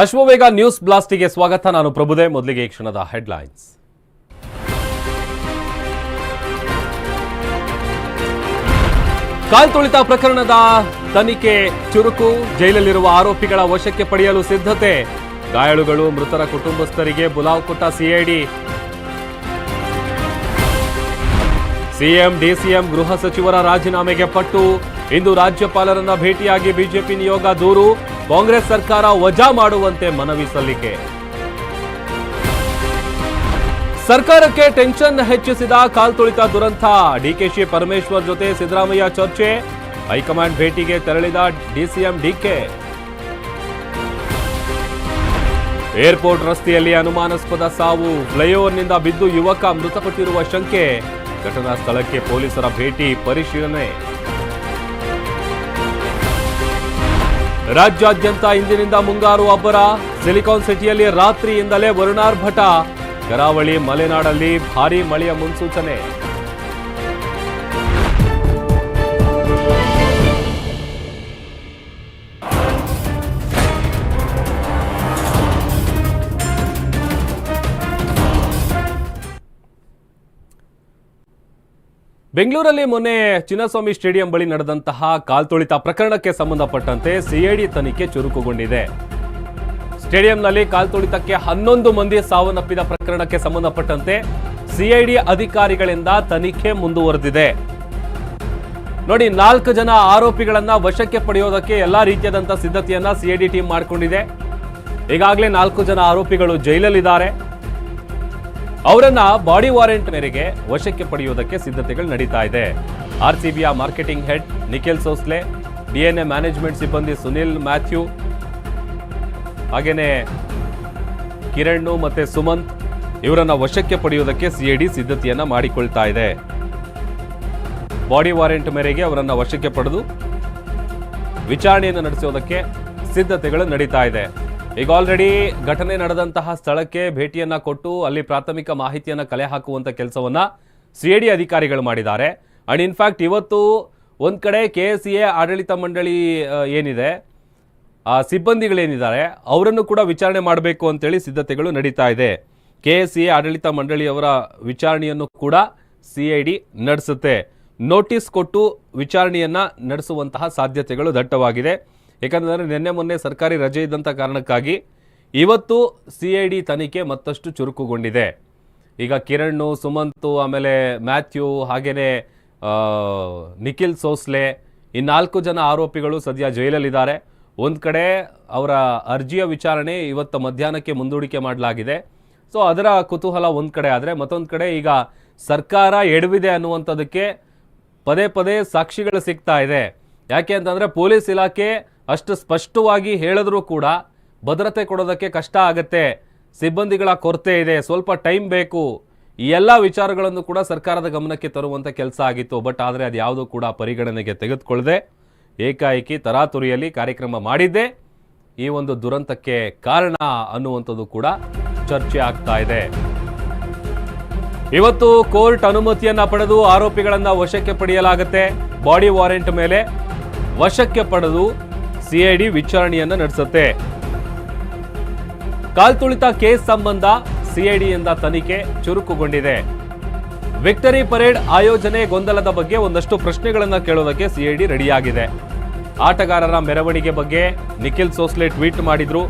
Ashwavega news ಬ್ಲಾಸ್ಟಿಗೆ ಸ್ವಾಗತ. ನಾನು ಪ್ರಭುದೇ, ಮೊದಲಿಗೆ ಈ ಕ್ಷಣದ ಹೆಡ್ಲೈನ್ಸ್. ಕಾಲ್ತುಳಿತ ಪ್ರಕರಣದ ತನಿಖೆ ಚುರುಕು, ಜೈಲಲ್ಲಿರುವ ಆರೋಪಿಗಳ ವಶಕ್ಕೆ ಪಡೆಯಲು ಸಿದ್ಧತೆ. ಗಾಯಾಳುಗಳು, ಮೃತರ ಕುಟುಂಬಸ್ಥರಿಗೆ ಬುಲಾವ್ ಕೊಟ್ಟ ಸಿಐಡಿ. ಸಿಎಂ, ಡಿಸಿಎಂ ಗೃಹ ಸಚಿವರ ರಾಜೀನಾಮೆಗೆ ಪಟ್ಟು. ಇಂದು ರಾಜ್ಯಪಾಲರನ್ನ ಭೇಟಿಯಾಗಿ ಬಿಜೆಪಿ ನಿಯೋಗ ದೂರು. ಕಾಂಗ್ರೆಸ್ ಸರ್ಕಾರ ವಜಾ ಮಾಡುವಂತೆ ಮನವಿ ಸಲ್ಲಿಕೆ. ಸರ್ಕಾರಕ್ಕೆ ಟೆನ್ಷನ್ ಹೆಚ್ಚಿಸಿದ ಕಾಲ್ತುಳಿತ ದುರಂತ. ಡಿಕೆಶಿ ಪರಮೇಶ್ವರ್ ಜೊತೆ ಸಿದ್ದರಾಮಯ್ಯ ಚರ್ಚೆ. ಹೈಕಮಾಂಡ್ ಭೇಟಿಗೆ ತೆರಳಿದ ಡಿಸಿಎಂ ಡಿಕೆ. ಏರ್ಪೋರ್ಟ್ ರಸ್ತೆಯಲ್ಲಿ ಅನುಮಾನಾಸ್ಪದ ಸಾವು. ಫ್ಲೈಓವರ್ನಿಂದ ಬಿದ್ದು ಯುವಕ ಮೃತಪಟ್ಟಿರುವ ಶಂಕೆ. ಘಟನಾ ಸ್ಥಳಕ್ಕೆ ಪೊಲೀಸರ ಭೇಟಿ ಪರಿಶೀಲನೆ. ರಾಜ್ಯಾದ್ಯಂತ ಇಂದಿನಿಂದ ಮುಂಗಾರು ಅಬ್ಬರ ಸಿಲಿಕಾನ್ ಸಿಟಿಯಲ್ಲಿ ರಾತ್ರಿಯಿಂದಲೇ ವರುಣಾರ್ಭಟ. ಕರಾವಳಿ ಮಲೆನಾಡಲ್ಲಿ ಭಾರೀ ಮಳೆಯ ಮುನ್ಸೂಚನೆ. ಬೆಂಗಳೂರಲ್ಲಿ ಮೊನ್ನೆ ಚಿನ್ನಸ್ವಾಮಿ ಸ್ಟೇಡಿಯಂ ಬಳಿ ನಡೆದಂತಹ ಕಾಲ್ತುಳಿತ ಪ್ರಕರಣಕ್ಕೆ ಸಂಬಂಧಪಟ್ಟಂತೆ ಸಿಐಡಿ ತನಿಖೆ ಚುರುಕುಗೊಂಡಿದೆ. ಸ್ಟೇಡಿಯಂನಲ್ಲಿ ಕಾಲ್ತುಳಿತಕ್ಕೆ ಹನ್ನೊಂದು ಮಂದಿ ಸಾವನ್ನಪ್ಪಿದ ಪ್ರಕರಣಕ್ಕೆ ಸಂಬಂಧಪಟ್ಟಂತೆ ಸಿಐಡಿ ಅಧಿಕಾರಿಗಳಿಂದ ತನಿಖೆ ಮುಂದುವರೆದಿದೆ. ನೋಡಿ, ನಾಲ್ಕು ಜನ ಆರೋಪಿಗಳನ್ನ ವಶಕ್ಕೆ ಪಡೆಯೋದಕ್ಕೆ ಎಲ್ಲಾ ರೀತಿಯಾದಂತಹ ಸಿದ್ಧತೆಯನ್ನ ಸಿಐಡಿ ಟೀಮ್ ಮಾಡಿಕೊಂಡಿದೆ. ಈಗಾಗಲೇ ನಾಲ್ಕು ಜನ ಆರೋಪಿಗಳು ಜೈಲಲ್ಲಿದ್ದಾರೆ. ಅವರನ್ನ ಬಾಡಿ ವಾರೆಂಟ್ ಮೇರೆಗೆ ವಶಕ್ಕೆ ಪಡೆಯುವುದಕ್ಕೆ ಸಿದ್ಧತೆಗಳು ನಡೀತಾ ಇದೆ. ಆರ್ಸಿಬಿಯ marketing head Nikhil Sosale DNA management ಸಿಬ್ಬಂದಿ ಸುನಿಲ್ ಮ್ಯಾಥ್ಯೂ, ಹಾಗೇನೆ ಕಿರಣ್ ಮತ್ತೆ ಸುಮಂತ್ ಇವರನ್ನ ವಶಕ್ಕೆ ಪಡೆಯುವುದಕ್ಕೆ ಸಿಐಡಿ ಸಿದ್ಧತೆಯನ್ನ ಮಾಡಿಕೊಳ್ತಾ ಇದೆ. ಬಾಡಿ ವಾರೆಂಟ್ ಮೇರೆಗೆ ಅವರನ್ನ ವಶಕ್ಕೆ ಪಡೆದು ವಿಚಾರಣೆಯನ್ನು ನಡೆಸೋದಕ್ಕೆ ಸಿದ್ಧತೆಗಳು ನಡೀತಾ ಇದೆ. ಈಗ ಆಲ್ರೆಡಿ ಘಟನೆ ನಡೆದಂತಹ ಸ್ಥಳಕ್ಕೆ ಭೇಟಿಯನ್ನ ಕೊಟ್ಟು ಅಲ್ಲಿ ಪ್ರಾಥಮಿಕ ಮಾಹಿತಿಯನ್ನ ಕಲೆ ಹಾಕುವಂತ ಕೆಲಸವನ್ನ ಸಿಐಡಿ ಅಧಿಕಾರಿಗಳು ಮಾಡಿದ್ದಾರೆ. ಅಂಡ್ ಇನ್ಫ್ಯಾಕ್ಟ್ ಇವತ್ತು ಒಂದ್ ಕಡೆ ಕೆ ಎಸ್ ಎ ಆಡಳಿತ ಮಂಡಳಿ ಏನಿದೆ, ಆ, ಸಿಬ್ಬಂದಿಗಳೇನಿದ್ದಾರೆ, ಅವರನ್ನು ಕೂಡ ವಿಚಾರಣೆ ಮಾಡಬೇಕು ಅಂತೇಳಿ ಸಿದ್ಧತೆಗಳು ನಡೀತಾ ಇದೆ. ಕೆ ಎಸ್ ಸಿ ಆಡಳಿತ ಮಂಡಳಿಯವರ ವಿಚಾರಣೆಯನ್ನು ಕೂಡ ಸಿಐಡಿ ನಡೆಸುತ್ತೆ. ನೋಟಿಸ್ ಕೊಟ್ಟು ವಿಚಾರಣೆಯನ್ನ ನಡೆಸುವಂತಹ ಸಾಧ್ಯತೆಗಳು ದಟ್ಟವಾಗಿದೆ. ಯಾಕಂದರೆ ನಿನ್ನೆ ಮೊನ್ನೆ ಸರ್ಕಾರಿ ರಜೆ ಇದ್ದಂಥ ಕಾರಣಕ್ಕಾಗಿ ಇವತ್ತು ಸಿಐಡಿ ತನಿಖೆ ಮತ್ತಷ್ಟು ಚುರುಕುಗೊಂಡಿದೆ. ಈಗ ಕಿರಣ್, ಸುಮಂತು, ಆಮೇಲೆ ಮ್ಯಾಥ್ಯೂ ಹಾಗೆಯೇ ನಿಖಿಲ್ ಸೋಸ್ಲೆ ಈ ನಾಲ್ಕು ಜನ ಆರೋಪಿಗಳು ಸದ್ಯ ಜೈಲಲ್ಲಿದ್ದಾರೆ. ಒಂದು ಕಡೆ ಅವರ ಅರ್ಜಿಯ ವಿಚಾರಣೆ ಇವತ್ತು ಮಧ್ಯಾಹ್ನಕ್ಕೆ ಮುಂದೂಡಿಕೆ ಮಾಡಲಾಗಿದೆ. ಸೊ ಅದರ ಕುತೂಹಲ ಒಂದು ಕಡೆ ಆದರೆ ಮತ್ತೊಂದು ಕಡೆ ಈಗ ಸರ್ಕಾರ ಎಡವಿದೆ ಅನ್ನುವಂಥದ್ದಕ್ಕೆ ಪದೇ ಪದೇ ಸಾಕ್ಷಿಗಳು ಸಿಗ್ತಾ ಇದೆ. ಯಾಕೆ ಅಂತಂದ್ರೆ ಪೊಲೀಸ್ ಇಲಾಖೆ ಅಷ್ಟು ಸ್ಪಷ್ಟವಾಗಿ ಹೇಳಿದ್ರೂ ಕೂಡ ಭದ್ರತೆ ಕೊಡೋದಕ್ಕೆ ಕಷ್ಟ ಆಗುತ್ತೆ. ಸಿಬ್ಬಂದಿಗಳ ಕೊರತೆ ಇದೆ. ಸ್ವಲ್ಪ ಟೈಮ್ ಬೇಕು. ಈ ಎಲ್ಲ ವಿಚಾರಗಳನ್ನು ಕೂಡ ಸರ್ಕಾರದ ಗಮನಕ್ಕೆ ತರುವಂಥ ಕೆಲಸ ಆಗಿತ್ತು. ಬಟ್ ಆದರೆ ಅದು ಯಾವುದೂ ಕೂಡ ಪರಿಗಣನೆಗೆ ತೆಗೆದುಕೊಳ್ಳದೆ ಏಕಾಏಕಿ ತರಾತುರಿಯಲ್ಲಿ ಕಾರ್ಯಕ್ರಮ ಮಾಡಿದ್ದೆ. ಈ ಒಂದು ದುರಂತಕ್ಕೆ ಕಾರಣ ಅನ್ನುವಂಥದ್ದು ಕೂಡ ಚರ್ಚೆ ಆಗ್ತಾ ಇದೆ. ಇವತ್ತು ಕೋರ್ಟ್ ಅನುಮತಿಯನ್ನ ಪಡೆದು ಆರೋಪಿಗಳನ್ನ ವಶಕ್ಕೆ ಪಡೆಯಲಾಗುತ್ತೆ. ಬಾಡಿ ವಾರೆಂಟ್ ಮೇಲೆ ವಶಕ್ಕೆ ಪಡೆದು ಸಿಐಡಿ ವಿಚಾರಣೆಯನ್ನ ನಡೆಸುತ್ತೆ. ಕಾಲ್ತುಳಿತ ಕೇಸ್ ಸಂಬಂಧ ಸಿಐಡಿಯಿಂದ ತನಿಖೆ ಚುರುಕುಗೊಂಡಿದೆ. ವಿಕ್ಟರಿ ಪರೇಡ್ ಆಯೋಜನೆ ಗೊಂದಲದ ಬಗ್ಗೆ ಒಂದಷ್ಟು ಪ್ರಶ್ನೆಗಳನ್ನು ಕೇಳೋದಕ್ಕೆ ಸಿಐಡಿ ರೆಡಿಯಾಗಿದೆ. ಆಟಗಾರರ ಮೆರವಣಿಗೆ ಬಗ್ಗೆ ನಿಖಿಲ್ ಸೋಸ್ಲೆ ಟ್ವೀಟ್ ಮಾಡಿದ್ರು.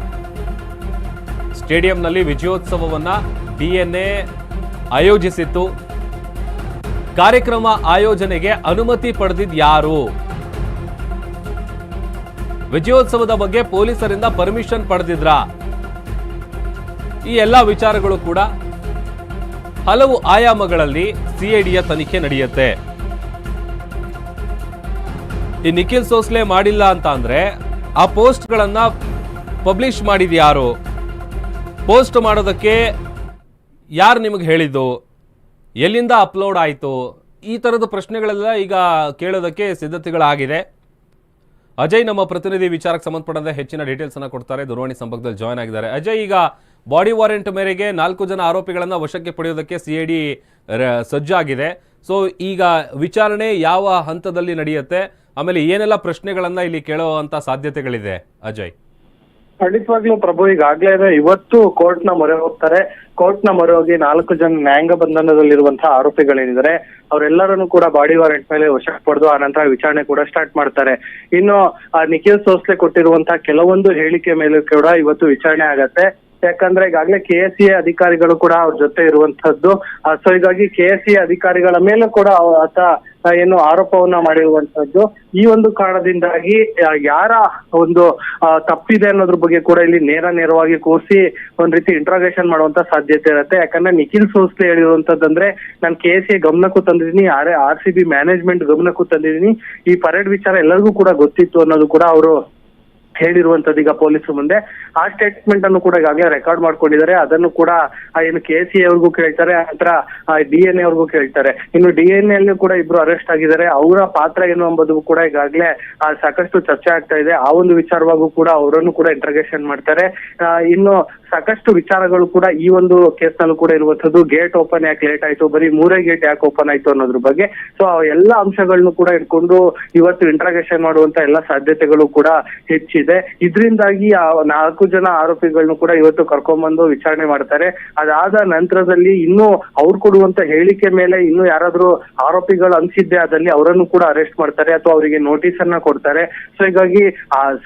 ಸ್ಟೇಡಿಯಂನಲ್ಲಿ ವಿಜಯೋತ್ಸವವನ್ನ ಡಿಎನ್ಎ ಆಯೋಜಿಸಿತ್ತು. ಕಾರ್ಯಕ್ರಮ ಆಯೋಜನೆಗೆ ಅನುಮತಿ ಪಡೆದಿದ್ದು ಯಾರು? ವಿಜಯೋತ್ಸವದ ಬಗ್ಗೆ ಪೊಲೀಸರಿಂದ ಪರ್ಮಿಷನ್ ಪಡೆದಿದ್ರಾ? ಈ ಎಲ್ಲ ವಿಚಾರಗಳು ಕೂಡ ಹಲವು ಆಯಾಮಗಳಲ್ಲಿ ಸಿಐಡಿಯ ತನಿಖೆ ನಡೆಯುತ್ತೆ. ಈ ನಿಖಿಲ್ ಸೋಸ್ಲೆ ಮಾಡಿಲ್ಲ ಅಂತ ಅಂದ್ರೆ ಆ ಪೋಸ್ಟ್ಗಳನ್ನ ಪಬ್ಲಿಷ್ ಮಾಡಿದ ಯಾರು? ಪೋಸ್ಟ್ ಮಾಡೋದಕ್ಕೆ ಯಾರು ನಿಮಗೆ ಹೇಳಿದ್ದು? ಎಲ್ಲಿಂದ ಅಪ್ಲೋಡ್ ಆಯಿತು? ಈ ಥರದ ಪ್ರಶ್ನೆಗಳೆಲ್ಲ ಈಗ ಕೇಳೋದಕ್ಕೆ ಸಿದ್ಧತೆಗಳಾಗಿದೆ. ಅಜಯ್ ನಮ್ಮ ಪ್ರತಿನಿಧಿ ವಿಚಾರಕ್ಕೆ ಸಂಬಂಧಪಟ್ಟಂತೆ ಹೆಚ್ಚಿನ ಡೀಟೇಲ್ಸ್ ಅನ್ನ ಕೊಡ್ತಾರೆ. ದೂರವಾಣಿ ಸಂಪರ್ಕದಲ್ಲಿ ಜಾಯ್ನ್ ಆಗಿದ್ದಾರೆ. ಅಜಯ್ ಈಗ ಬಾಡಿ ವಾರೆಂಟ್ ಮೇರೆಗೆ ನಾಲ್ಕು ಜನ ಆರೋಪಿಗಳನ್ನ ವಶಕ್ಕೆ ಪಡೆಯೋದಕ್ಕೆ ಸಿಐಡಿ ಸಜ್ಜಾಗಿದೆ. ಸೊ ಈಗ ವಿಚಾರಣೆ ಯಾವ ಹಂತದಲ್ಲಿ ನಡೆಯುತ್ತೆ? ಆಮೇಲೆ ಏನೆಲ್ಲ ಪ್ರಶ್ನೆಗಳನ್ನ ಇಲ್ಲಿ ಕೇಳುವಂತ ಸಾಧ್ಯತೆಗಳಿದೆ ಅಜಯ್? ಖಂಡಿತವಾಗ್ಲೂ ಪ್ರಭು, ಈಗಾಗ್ಲೇ ಇವತ್ತು ಕೋರ್ಟ್ನ ಮೊರೆ ಹೋಗ್ತಾರೆ. ಕೋರ್ಟ್ನ ಮೊರೆ ಹೋಗಿ ನಾಲ್ಕು ಜನ ನ್ಯಾಯಾಂಗ ಬಂಧನದಲ್ಲಿರುವಂತಹ ಆರೋಪಿಗಳೇನಿದ್ದಾರೆ ಅವರೆಲ್ಲರನ್ನು ಕೂಡ ಬಾಡಿ ವಾರೆಂಟ್ ಮೇಲೆ ವಶಕ್ಕೆ ಪಡೆದು ಆ ನಂತರ ವಿಚಾರಣೆ ಕೂಡ ಸ್ಟಾರ್ಟ್ ಮಾಡ್ತಾರೆ. ಇನ್ನು, ಆ ನಿಖಿಲ್ ಸೋಸ್ಲೆ ಕೊಟ್ಟಿರುವಂತಹ ಕೆಲವೊಂದು ಹೇಳಿಕೆ ಮೇಲೂ ಕೂಡ ಇವತ್ತು ವಿಚಾರಣೆ ಆಗತ್ತೆ. ಯಾಕಂದ್ರೆ ಈಗಾಗಲೇ ಕೆ ಎಸ್ ಸಿ ಅಧಿಕಾರಿಗಳು ಕೂಡ ಅವ್ರ ಜೊತೆ ಇರುವಂತದ್ದು ಸೊ ಹೀಗಾಗಿ ಕೆ ಎಸ್ ಸಿ ಅಧಿಕಾರಿಗಳ ಮೇಲೂ ಕೂಡ ಆತ ಏನು ಆರೋಪವನ್ನ ಮಾಡಿರುವಂತದ್ದು. ಈ ಒಂದು ಕಾರಣದಿಂದಾಗಿ ಯಾರ ಒಂದು ತಪ್ಪಿದೆ ಅನ್ನೋದ್ರ ಬಗ್ಗೆ ಕೂಡ ಇಲ್ಲಿ ನೇರ ನೇರವಾಗಿ ಕೂರಿಸಿ ಒಂದ್ ರೀತಿ ಇಂಟ್ರಾಗೇಷನ್ ಮಾಡುವಂತ ಸಾಧ್ಯತೆ ಇರುತ್ತೆ. ಯಾಕಂದ್ರೆ ನಿಖಿಲ್ ಸೋಸ್ಲೆ ಹೇಳಿರುವಂತದ್ದಂದ್ರೆ, ನಾನು ಕೆ ಎಸ್ ಎ ಗಮನಕ್ಕೂ ತಂದಿದ್ದೀನಿ, R R C B management ಗಮನಕ್ಕೂ ತಂದಿದ್ದೀನಿ. ಈ ಪರೇಡ್ ವಿಚಾರ ಎಲ್ಲರಿಗೂ ಕೂಡ ಗೊತ್ತಿತ್ತು ಅನ್ನೋದು ಕೂಡ ಅವರು ಹೇಳಿರುವಂತದ್ದು ಈಗ ಪೊಲೀಸರು ಮುಂದೆ. ಆ ಸ್ಟೇಟ್ಮೆಂಟ್ ಅನ್ನು ಕೂಡ ಈಗಾಗಲೇ ರೆಕಾರ್ಡ್ ಮಾಡ್ಕೊಂಡಿದ್ದಾರೆ. ಅದನ್ನು ಕೂಡ ಏನು ಕೆ ಸಿ ಅವ್ರಿಗೂ ಕೇಳ್ತಾರೆ ನಂತರ ಡಿ ಎನ್ ಎ ಅವ್ರಿಗೂ ಕೇಳ್ತಾರೆ. ಇನ್ನು ಡಿ ಎನ್ ಎಲ್ ಕೂಡ ಇಬ್ರು ಅರೆಸ್ಟ್ ಆಗಿದ್ದಾರೆ. ಅವರ ಪಾತ್ರ ಏನು ಎಂಬುದು ಕೂಡ ಈಗಾಗಲೇ ಸಾಕಷ್ಟು ಚರ್ಚೆ ಆಗ್ತಾ ಇದೆ. ಆ ಒಂದು ವಿಚಾರವಾಗೂ ಕೂಡ ಅವರನ್ನು ಕೂಡ ಇಂಟ್ರಗೇಷನ್ ಮಾಡ್ತಾರೆ. ಇನ್ನು ಸಾಕಷ್ಟು ವಿಚಾರಗಳು ಕೂಡ ಈ ಒಂದು ಕೇಸ್ ನಲ್ಲೂ ಕೂಡ ಇರುವಂತದ್ದು ಗೇಟ್ ಓಪನ್ ಯಾಕೆ ಲೇಟ್ ಆಯ್ತು? ಬರೀ ಮೂರೇ ಗೇಟ್ ಯಾಕೆ ಓಪನ್ ಆಯ್ತು ಅನ್ನೋದ್ರ ಬಗ್ಗೆ. ಸೊ ಎಲ್ಲ ಅಂಶಗಳನ್ನು ಕೂಡ ಇಟ್ಕೊಂಡು ಇವತ್ತು ಇಂಟ್ರಾಗೇಷನ್ ಮಾಡುವಂತ ಎಲ್ಲ ಸಾಧ್ಯತೆಗಳು ಕೂಡ ಹೆಚ್ಚಿದೆ. ಇದರಿಂದಾಗಿ ನಾಲ್ಕು ಜನ ಆರೋಪಿಗಳನ್ನು ಕೂಡ ಇವತ್ತು ಕರ್ಕೊಂಡ್ಬಂದು ವಿಚಾರಣೆ ಮಾಡ್ತಾರೆ. ಅದಾದ ನಂತರದಲ್ಲಿ ಇನ್ನು ಅವ್ರು ಕೊಡುವಂತ ಹೇಳಿಕೆ ಮೇಲೆ ಇನ್ನು ಯಾರಾದ್ರೂ ಆರೋಪಿಗಳು ಅನ್ಸಿದ್ದೆ ಅದಲ್ಲಿ ಅವರನ್ನು ಕೂಡ ಅರೆಸ್ಟ್ ಮಾಡ್ತಾರೆ ಅಥವಾ ಅವರಿಗೆ ನೋಟಿಸ್ ಅನ್ನ ಕೊಡ್ತಾರೆ. ಸೊ ಹೀಗಾಗಿ